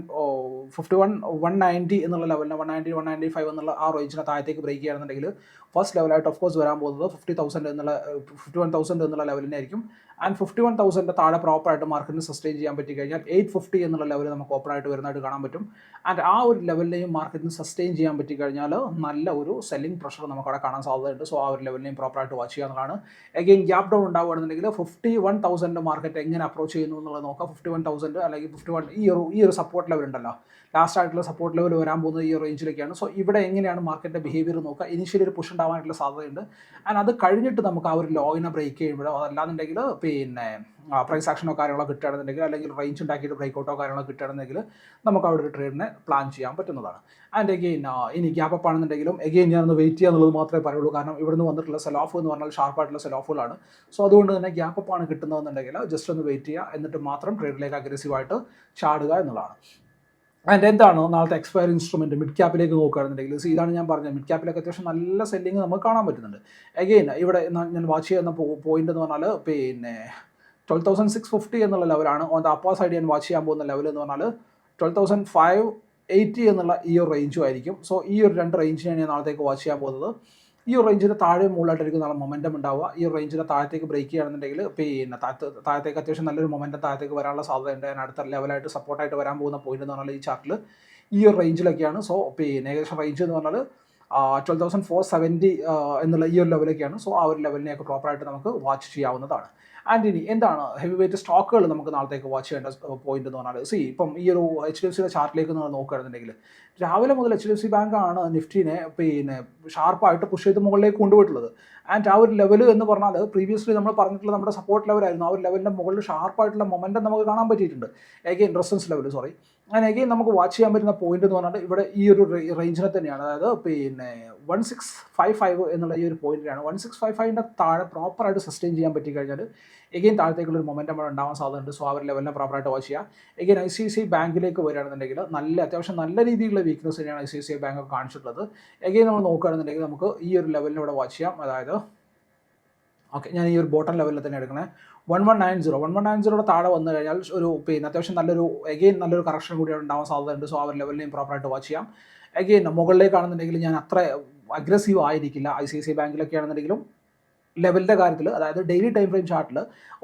fifty one one ninety എന്നുള്ള ലെവലിന് one ninety one ninety five എന്നുള്ള ആ റേഞ്ചിനെ താഴത്തേക്ക് ബ്രേക്ക് ചെയ്യുകയാണെന്നുണ്ടെങ്കിൽ ഫസ്റ്റ് ലെവലായിട്ട് ഓഫ് കോഴ്സ് വരാൻ പോകുന്നത് ഫിഫ്റ്റി തൗസൻഡ് എന്നുള്ള ഫിഫ്റ്റി വൺ തൗസൻഡ് എന്നുള്ള ലെവലിനായിരിക്കും ആൻഡ് ഫിഫ്റ്റി വൺ തൗസൻഡ് താഴെ പ്രോപ്പറായിട്ട് മാർക്കറ്റിന് സസ്റ്റെയിൻ ചെയ്യാൻ പറ്റി കഴിഞ്ഞാൽ എയ്റ്റ് ഫിഫ്റ്റി എന്നുള്ള ലെവൽ നമുക്ക് ഓപ്പൺ ആയിട്ട് വരുന്നതായിട്ട് കാണാൻ പറ്റും. ആൻഡ് ആ ഒരു ലെവലിനെയും മാർക്കറ്റിന് സസ്റ്റെയിൻ ചെയ്യാൻ പറ്റി കഴിഞ്ഞാൽ നല്ല ഒരു സെല്ലിംഗ് പ്രഷർ നമുക്ക് അവിടെ കാണാൻ സാധ്യതയുണ്ട്. സോ ആ ഒരു ലെവലിനെയും പ്രോപ്പറായിട്ട് വാച്ച് ചെയ്യാവുന്നതാണ് എഗെയിൻ ഗ്യാപ് ഡൗൺ ഉണ്ടാവുകയാണെന്നുണ്ടെങ്കിൽ ഫിഫ്റ്റി വൺ തൗസൻഡ് മാർക്കറ്റ് എങ്ങനെ അപ്രോച്ച് ചെയ്യുന്നു എന്നുള്ളത് നോക്കാം. ഫിഫ്റ്റി വൺ തൗസൻഡ് അല്ലെങ്കിൽ ഫിഫ്റ്റി വൺ ഈ ഒരു ഈ ഒരു സപ്പോർട്ട് ലെവൽ ഉണ്ടല്ലോ. ലാസ്റ്റ് ആയിട്ടുള്ള സപ്പോർട്ട് ലെവൽ വരാൻ പോകുന്നത് ഈ റേഞ്ചിലേക്കാണ് സോ ഇവിടെ എങ്ങനെയാണ് മാർക്കറ്റിന്റെ ബിഹേവിയർ നോക്കുക? ഇനിഷ്യലി ഒരു പുഷ് ഉണ്ടാവാനായിട്ടുള്ള സാധ്യതയുണ്ട്. ആൻഡ് അത് കഴിഞ്ഞിട്ട് നമുക്ക് ആ ഒരു ലോയിനെ ബ്രേക്ക് ചെയ്യുമ്പോഴോ അതല്ലാന്നുണ്ടെങ്കിൽ പിന്നെ പ്രൈസ് ആക്ഷനോ കാര്യങ്ങളോ കിട്ടുകയാണെന്നുണ്ടെങ്കിൽ അല്ലെങ്കിൽ റേഞ്ച് ഉണ്ടാക്കിയിട്ട് ബ്രേക്കൗട്ടോ കാര്യങ്ങളോ കിട്ടുകയാണെന്നുണ്ടെങ്കിൽ നമുക്ക് അവിടെ ഒരു ട്രേഡിനെ പ്ലാൻ ചെയ്യാൻ പറ്റുന്നതാണ്. ആൻഡ് എഗെയിൻ ഇനി ഗ്യാപ്പ് അപ്പ് ആണെന്നുണ്ടെങ്കിലും എഗെയിൻ ഞാനൊന്ന് വെയിറ്റ് ചെയ്യുക എന്നുള്ളത് മാത്രമേ പറയുള്ളൂ. കാരണം ഇവിടുന്ന് വന്നിട്ടുള്ള സെൽ ഓഫ് എന്ന് പറഞ്ഞാൽ ഷാർപ്പായിട്ടുള്ള സെൽ ഓഫുകളാണ് സോ അതുകൊണ്ട് തന്നെ ഗ്യാപ്പ് അപ്പ് ആണ് കിട്ടുന്നതെന്നുണ്ടെങ്കിൽ ജസ്റ്റ് ഒന്ന് വെയിറ്റ് ചെയ്യുക. എന്നിട്ട് മാത്രം ട്രേഡിലേക്ക് അഗ്രസീവായിട്ട് ചാടുക എന്നുള്ളതാണ്. ആൻഡ് എന്താണ് നാളത്തെ എക്സ്പയർ ഇൻസ്ട്രുമെന്റ് മിഡ് ക്യാപ്പിലേക്ക് നോക്കുകയാണെന്നുണ്ടെങ്കിൽ സോ ഇതാണ് ഞാൻ പറഞ്ഞത്. മിഡ് ക്യാപ്പിലൊക്കെ അത്യാവശ്യം നല്ല സെല്ലിങ് നമുക്ക് കാണാൻ പറ്റുന്നുണ്ട്. എഗെയിൻ ഇവിടെ ഞാൻ വാച്ച് ചെയ്യുന്ന പോയിന്റ് എന്ന് പറഞ്ഞാൽ പിന്നെ ട്വൽവ് തൗസൻഡ് സിക്സ് ഫിഫ്റ്റി എന്നുള്ള ലെവലാണ് ഓൺ ദ അപ്പർ സൈഡ് ഞാൻ വാച്ച് ചെയ്യാൻ പോകുന്ന ലെവൽ എന്ന് പറഞ്ഞാൽ ട്വൽവ് തൗസൻഡ് ഫൈവ് എയ്റ്റി എന്നുള്ള ഈ ഒരു റേഞ്ചും ആയിരിക്കും. സോ ഈ ഒരു രണ്ട് റേഞ്ചിനാണ് ഞാൻ നാളത്തേക്ക് വാച്ച് ചെയ്യാൻ പോകുന്നത്. ഈ ഒരു റേഞ്ചിന്റെ താഴെ മുകളിലായിട്ടായിരിക്കും നാളെ മൊമെന്റം ഉണ്ടാവുക. ഈ ഒരു റേഞ്ചിന്റെ താഴത്തേക്ക് ബ്രേക്ക് ചെയ്യുകയാണെന്നുണ്ടെങ്കിൽ പിന്നെ താഴത്ത് താഴത്തേക്ക് അത്യാവശ്യം നല്ലൊരു മൊമെന്റം താഴത്തേക്ക് വരാനുള്ള സാധ്യതയുണ്ട്. ഞാൻ അടുത്ത ലെവലായിട്ട് സപ്പോർട്ടായിട്ട് വരാൻ പോകുന്ന പോയിന്റ് എന്ന് പറഞ്ഞാൽ ഈ ചാർട്ടിൽ ഈ ഒരു റേഞ്ചിലൊക്കെയാണ് സോ പിന്നെ ഏകദേശം റേഞ്ച് എന്ന് പറഞ്ഞാൽ ട്വൽവ് തൗസൻഡ് ഫോർ സെവന്റി എന്നുള്ള ഈ ഒരു ലെവലൊക്കെയാണ് സോ ആ ഒരു ലെവലിനെയൊക്കെ പ്രോപ്പറായിട്ട് നമുക്ക് വാച്ച് ചെയ്യാവുന്നതാണ്. ആൻഡ് ഇനി എന്താണ് ഹെവി വെയിറ്റ് സ്റ്റോക്കുകൾ നമുക്ക് നാളത്തേക്ക് വാച്ച് ചെയ്യേണ്ട പോയിന്റ് എന്ന് പറഞ്ഞാൽ സി ഇപ്പം ഈ ഒരു എച്ച് ഡി എഫ് സിയുടെ ചാർട്ടിലേക്ക് നമ്മൾ നോക്കുകയാണെന്നുണ്ടെങ്കിൽ രാവിലെ മുതൽ എച്ച് ഡി എഫ് സി ബാങ്കാണ് നിഫ്റ്റിനെ പിന്നെ ഷാർപ്പായിട്ട് പുഷ് ചെയ്ത് മുകളിലേക്ക് കൊണ്ടുപോയിട്ടുള്ളത്. ആൻഡ് ആ ഒരു ലെവൽ എന്ന് പറഞ്ഞാൽ പ്രീവിയസ്ലി നമ്മൾ പറഞ്ഞിട്ടുള്ള നമ്മുടെ സപ്പോർട്ട് ലെവലായിരുന്നു ആ ഒരു ലെവലിന്റെ മുകളിൽ ഷാർപ്പായിട്ടുള്ള മൊമെന്റം നമുക്ക് കാണാൻ പറ്റിയിട്ടുണ്ട്. എഗെയിൻ റെസൻസ് ലെവൽ സോറി അങ്ങനെ എഗെയിൻ നമുക്ക് വാച്ച് ചെയ്യാൻ പറ്റുന്ന പോയിന്റ് എന്ന് പറഞ്ഞാൽ ഇവിടെ ഈ ഒരു റേഞ്ചിനെ തന്നെയാണ്. അതായത് പിന്നെ വൺ സിക്സ് ഫൈവ് ഫൈവ് എന്നുള്ള ഈ ഒരു പോയിന്റിലാണ് വൺ സിക്സ് ഫൈവ് ഫൈവിന്റെ താഴെ പ്രോപ്പറായിട്ട് സസ്റ്റെയിൻ ചെയ്യാൻ പറ്റി കഴിഞ്ഞാൽ എഗെയിൻ താഴത്തേക്കുള്ള ഒരു മൊമെന്റം ഉണ്ടാവാൻ സാധ്യതയുണ്ട്. സോ അവർ ലെവലിനെ പ്രോപ്പറായിട്ട് വാച്ച് ചെയ്യുക. എഗെയിൻ ഐ സി സി ബാങ്കിലേക്ക് വരികയാണെന്നുണ്ടെങ്കിൽ നല്ല അത്യാവശ്യം നല്ല രീതിയിലുള്ള വീക്ക്നസ് തന്നെയാണ് ഐ സി സി ബാങ്ക് കാണിച്ചിട്ടുള്ളത്. എഗെയിൻ നമ്മൾ നോക്കുകയാണെന്നുണ്ടെങ്കിൽ നമുക്ക് ഈ ഒരു ലെവലിനെ ഇവിടെ വാച്ച് ചെയ്യാം. അതായത് ഓക്കെ ഞാൻ ഈ ഒരു ബോട്ടം ലെവലിൽ തന്നെ എടുക്കണേ. One one nine zero one one nine സീറോയുടെ താഴെ വന്നു കഴിഞ്ഞാൽ ഒരു പിന്നെ അത്യാവശ്യം നല്ലൊരു എഗെയിൻ നല്ലൊരു കറക്ഷൻ കൂടി ഉണ്ടാവാൻ സാധ്യതയുണ്ട്. സോ ആ ഒരു ലെവലിനെയും പ്രോപ്പറായിട്ട് വാച്ച് ചെയ്യാം. എഗെയിൻ മുകളിലേക്കാണെന്നുണ്ടെങ്കിൽ ഞാൻ അത്ര അഗ്രസീവ് ആയിരിക്കില്ല. ഐ സി ഐ സി ബാങ്കിലൊക്കെ ആണെന്നുണ്ടെങ്കിലും ലെവലിന്റെ കാര്യത്തിൽ അതായത് ഡെയിലി ടൈം ഫ്രെയിം ചാർട്ടിൽ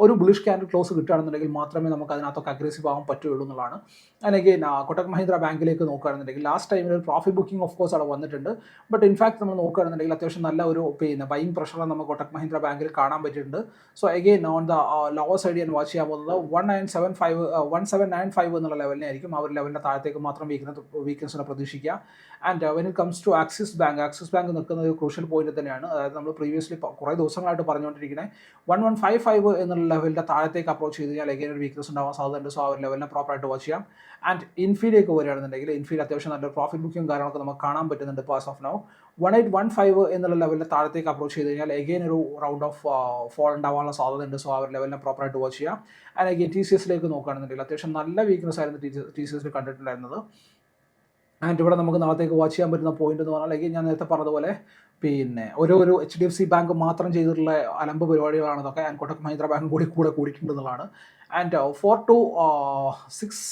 ഒരു ബുളിഷ് ക്യാൻഡിൽ ക്ലോസ് കിട്ടുകയാണെന്നുണ്ടെങ്കിൽ മാത്രമേ നമുക്ക് അതിനകത്തൊക്കെ അഗ്രസീവ് ആവാൻ പറ്റുള്ളൂ എന്നുള്ളതാണ്. അല്ലെങ്കിൽ കൊട്ടക് മഹീന്ദ്ര ബാങ്കിലേക്ക് നോക്കുകയാണെന്നുണ്ടെങ്കിൽ ലാസ്റ്റ് ടൈമിൽ ഒരു പ്രോഫിറ്റ് ബുക്കിംഗ് ഓഫ് കോഴ്സ് അവിടെ വന്നിട്ടുണ്ട്. ബട്ട് ഇൻഫാക്ട് നമ്മൾ നോക്കുകയാണെന്നുണ്ടെങ്കിൽ അത്യാവശ്യം നല്ല ഒരു പിന്നെ ബൈങ് പ്രഷർ നമുക്ക് കൊട്ടക് മഹീന്ദ്ര ബാങ്കിൽ കാണാൻ പറ്റിയിട്ടുണ്ട്. So again on the lower side ഞാൻ വാച്ച് ചെയ്യാൻ പോകുന്നത് one nine seven five one seven nine five എന്നുള്ള ലെവലിനായിരിക്കും ആ ഒരു ലെവലിന്റെ താഴത്തേക്ക് മാത്രം വീക്കിനെ വീക്ക്നസിനെ പ്രതീക്ഷിക്കുക. And when it comes to Axis bank Axis bank നിൽക്കുന്ന ഒരു ക്രൂഷ്യൽ പോയിന്റ് തന്നെയാണ്. അതായത് നമ്മൾ പ്രീവിയസ്ലി കുറേ ദിവസങ്ങളായിട്ട് പറഞ്ഞുകൊണ്ടിരിക്കുന്നത് വൺ വൺ ഫൈവ് ഫൈവ് എന്നുള്ള ലെവലിന്റെ താഴത്തേക്ക് അപ്രോച്ച് ചെയ്ത് കഴിഞ്ഞാൽ അഗൈൻ ഒരു വീക്ക്നസ് ഉണ്ടാവാൻ സാധ്യതയുണ്ട്. സോ ആ ഒരു ലെവലിനെ പ്രോപ്പറായിട്ട് വാച്ച് ചെയ്യാം. ആൻഡ് ഇൻഫീലേക്ക് വരികയാണെന്നുണ്ടെങ്കിൽ ഇൻഫീൽ അത്യാവശ്യം നല്ല പ്രോഫിറ്റ് ബുക്കിംഗ് കാര്യങ്ങളൊക്കെ നമുക്ക് കാണാൻ പറ്റുന്നുണ്ട് as of now one eight one five എന്നുള്ള ലെവലിന്റെ താഴത്തേക്ക് അപ്രോച്ച് ചെയ്ത് കഴിഞ്ഞാൽ എഗെയിൻ ഒരു റൗണ്ട് ഓഫ് ഫോൾ ഉണ്ടാവാനുള്ള സാധ്യതയുണ്ട്. സോ ആ ഒരു ലെവലിനെ പ്രോപ്പറായിട്ട് വാച്ച് ചെയ്യാം. ആൻഡ് എഗെയിൻ ടി സി എസിലേക്ക് നോക്കുകയാണെന്നുണ്ടെങ്കിൽ അത്യാവശ്യം നല്ല വീക്ക്നസ് ആയിരുന്നു ടി സി എസിൽ കണ്ടിട്ടുണ്ടായിരുന്നത്. ആൻഡ് ഇവിടെ നമുക്ക് നാളത്തേക്ക് വാച്ച് ചെയ്യാൻ പറ്റുന്ന പോയിന്റ് എന്ന് പറഞ്ഞാൽ ഞാൻ നേരത്തെ പറഞ്ഞതുപോലെ പിന്നെ ഒരു ഒരു H D F C bank മാത്രം ചെയ്തിട്ടുള്ള അലമ്പ് പരിപാടികളാണ് ഇതൊക്കെ. ആൻഡ് കൊട്ടക് മഹീന്ദ്ര ബാങ്ക് കൂടി കൂടെ കൂടിയിട്ടുണ്ട് എന്നുള്ളതാണ്. And four two six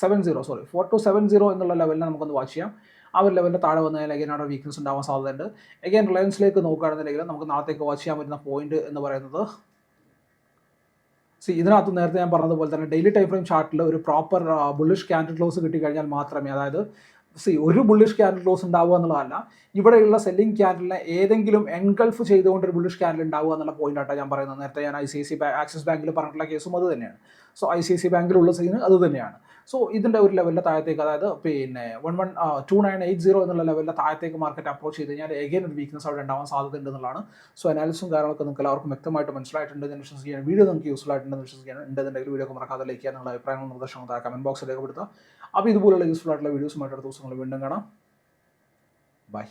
seven zero sorry four two seven zero എന്നുള്ള ലെവലിൽ നമുക്കൊന്ന് വാച്ച് ചെയ്യാം. ആ ഒരു ലെവലിന്റെ താഴെ എഗൈൻ അഗൈൻ അവിടെ വീക്ക്നസ് ഉണ്ടാവാൻ സാധ്യതയുണ്ട്. അഗൈൻ റിലയൻസിലേക്ക് നോക്കുകയാണെന്നുണ്ടെങ്കിൽ നമുക്ക് നാളത്തേക്ക് വാച്ച് ചെയ്യാൻ പറ്റുന്ന പോയിന്റ് എന്ന് പറയുന്നത് സി ഇതിനകത്ത് നേരത്തെ ഞാൻ പറഞ്ഞതുപോലെ തന്നെ ഡെയിലി ടൈം ഫ്രെയിം ചാർട്ടിൽ ഒരു പ്രോപ്പർ ബുള്ളിഷ് ക്യാൻഡിൽ ക്ലോസ് കിട്ടിക്കഴിഞ്ഞാൽ മാത്രമേ അതായത് സി ഒരു ബുള്ളിഷ് ക്യാൻഡിൽ ക്ലോസ് ഉണ്ടാവുക എന്നുള്ളതല്ല ഇവിടെയുള്ള സെല്ലിംഗ് ക്യാൻഡലിനെ ഏതെങ്കിലും എൻഗൾഫ് ചെയ്തുകൊണ്ട് ഒരു ബുള്ളിഷ് ക്യാൻഡിൽ ഉണ്ടാവുക എന്നുള്ള പോയിന്റാണ് ഞാൻ പറയുന്നത്. നേരത്തെ ഞാൻ ഐ സി സി ആക്സിസ് ബാങ്കിൽ പറഞ്ഞിട്ടുള്ള കേസും അത് തന്നെയാണ്. So I C I C ബാങ്കിലുള്ള scene അത് തന്നെയാണ്. സോ ഇതിന്റെ ഒരു ലെവലിന്റെ താഴത്തേക്ക് അതായത് പിന്നെ one one two nine eight zero എന്നുള്ള ലെവലിന്റെ താഴത്തേക്ക് മാർക്കറ്റ് അപ്രോച്ച് ചെയ്ത് കഴിഞ്ഞാൽ എഗെയിൻ ഒരു വീക്ക്നസ് അവിടെ ഉണ്ടാവാൻ സാധ്യതയുണ്ട് എന്നുള്ളതാണ്. സോ അനാലിസും കാര്യങ്ങളൊക്കെ നിങ്ങൾക്ക് എല്ലാവർക്കും വ്യക്തമായിട്ട് മനസ്സിലായിട്ടുണ്ട്. എന്ന് വിശ്വസിക്കുകയാണ് വീഡിയോ നിങ്ങൾക്ക് യൂസ്ഫുൾ ആയിട്ടുണ്ടെന്ന് വിശ്വസിക്കുകയാണ് ഉണ്ടെന്നുണ്ടെങ്കിൽ വീഡിയോ മറക്കാതെ ലൈക്ക് ചെയ്യാൻ നിങ്ങളുടെ അഭിപ്രായങ്ങൾ നിർദ്ദേശങ്ങൾ താഴെ കമന്റ് ബോക്സിൽ രേഖപ്പെടുത്തുക. അപ്പോൾ ഇതുപോലുള്ള യൂസ്ഫുൾ ആയിട്ടുള്ള വീഡിയോസുമായിട്ട് അടുത്ത ദിവസങ്ങൾ വീണ്ടും കാണാം. ബൈ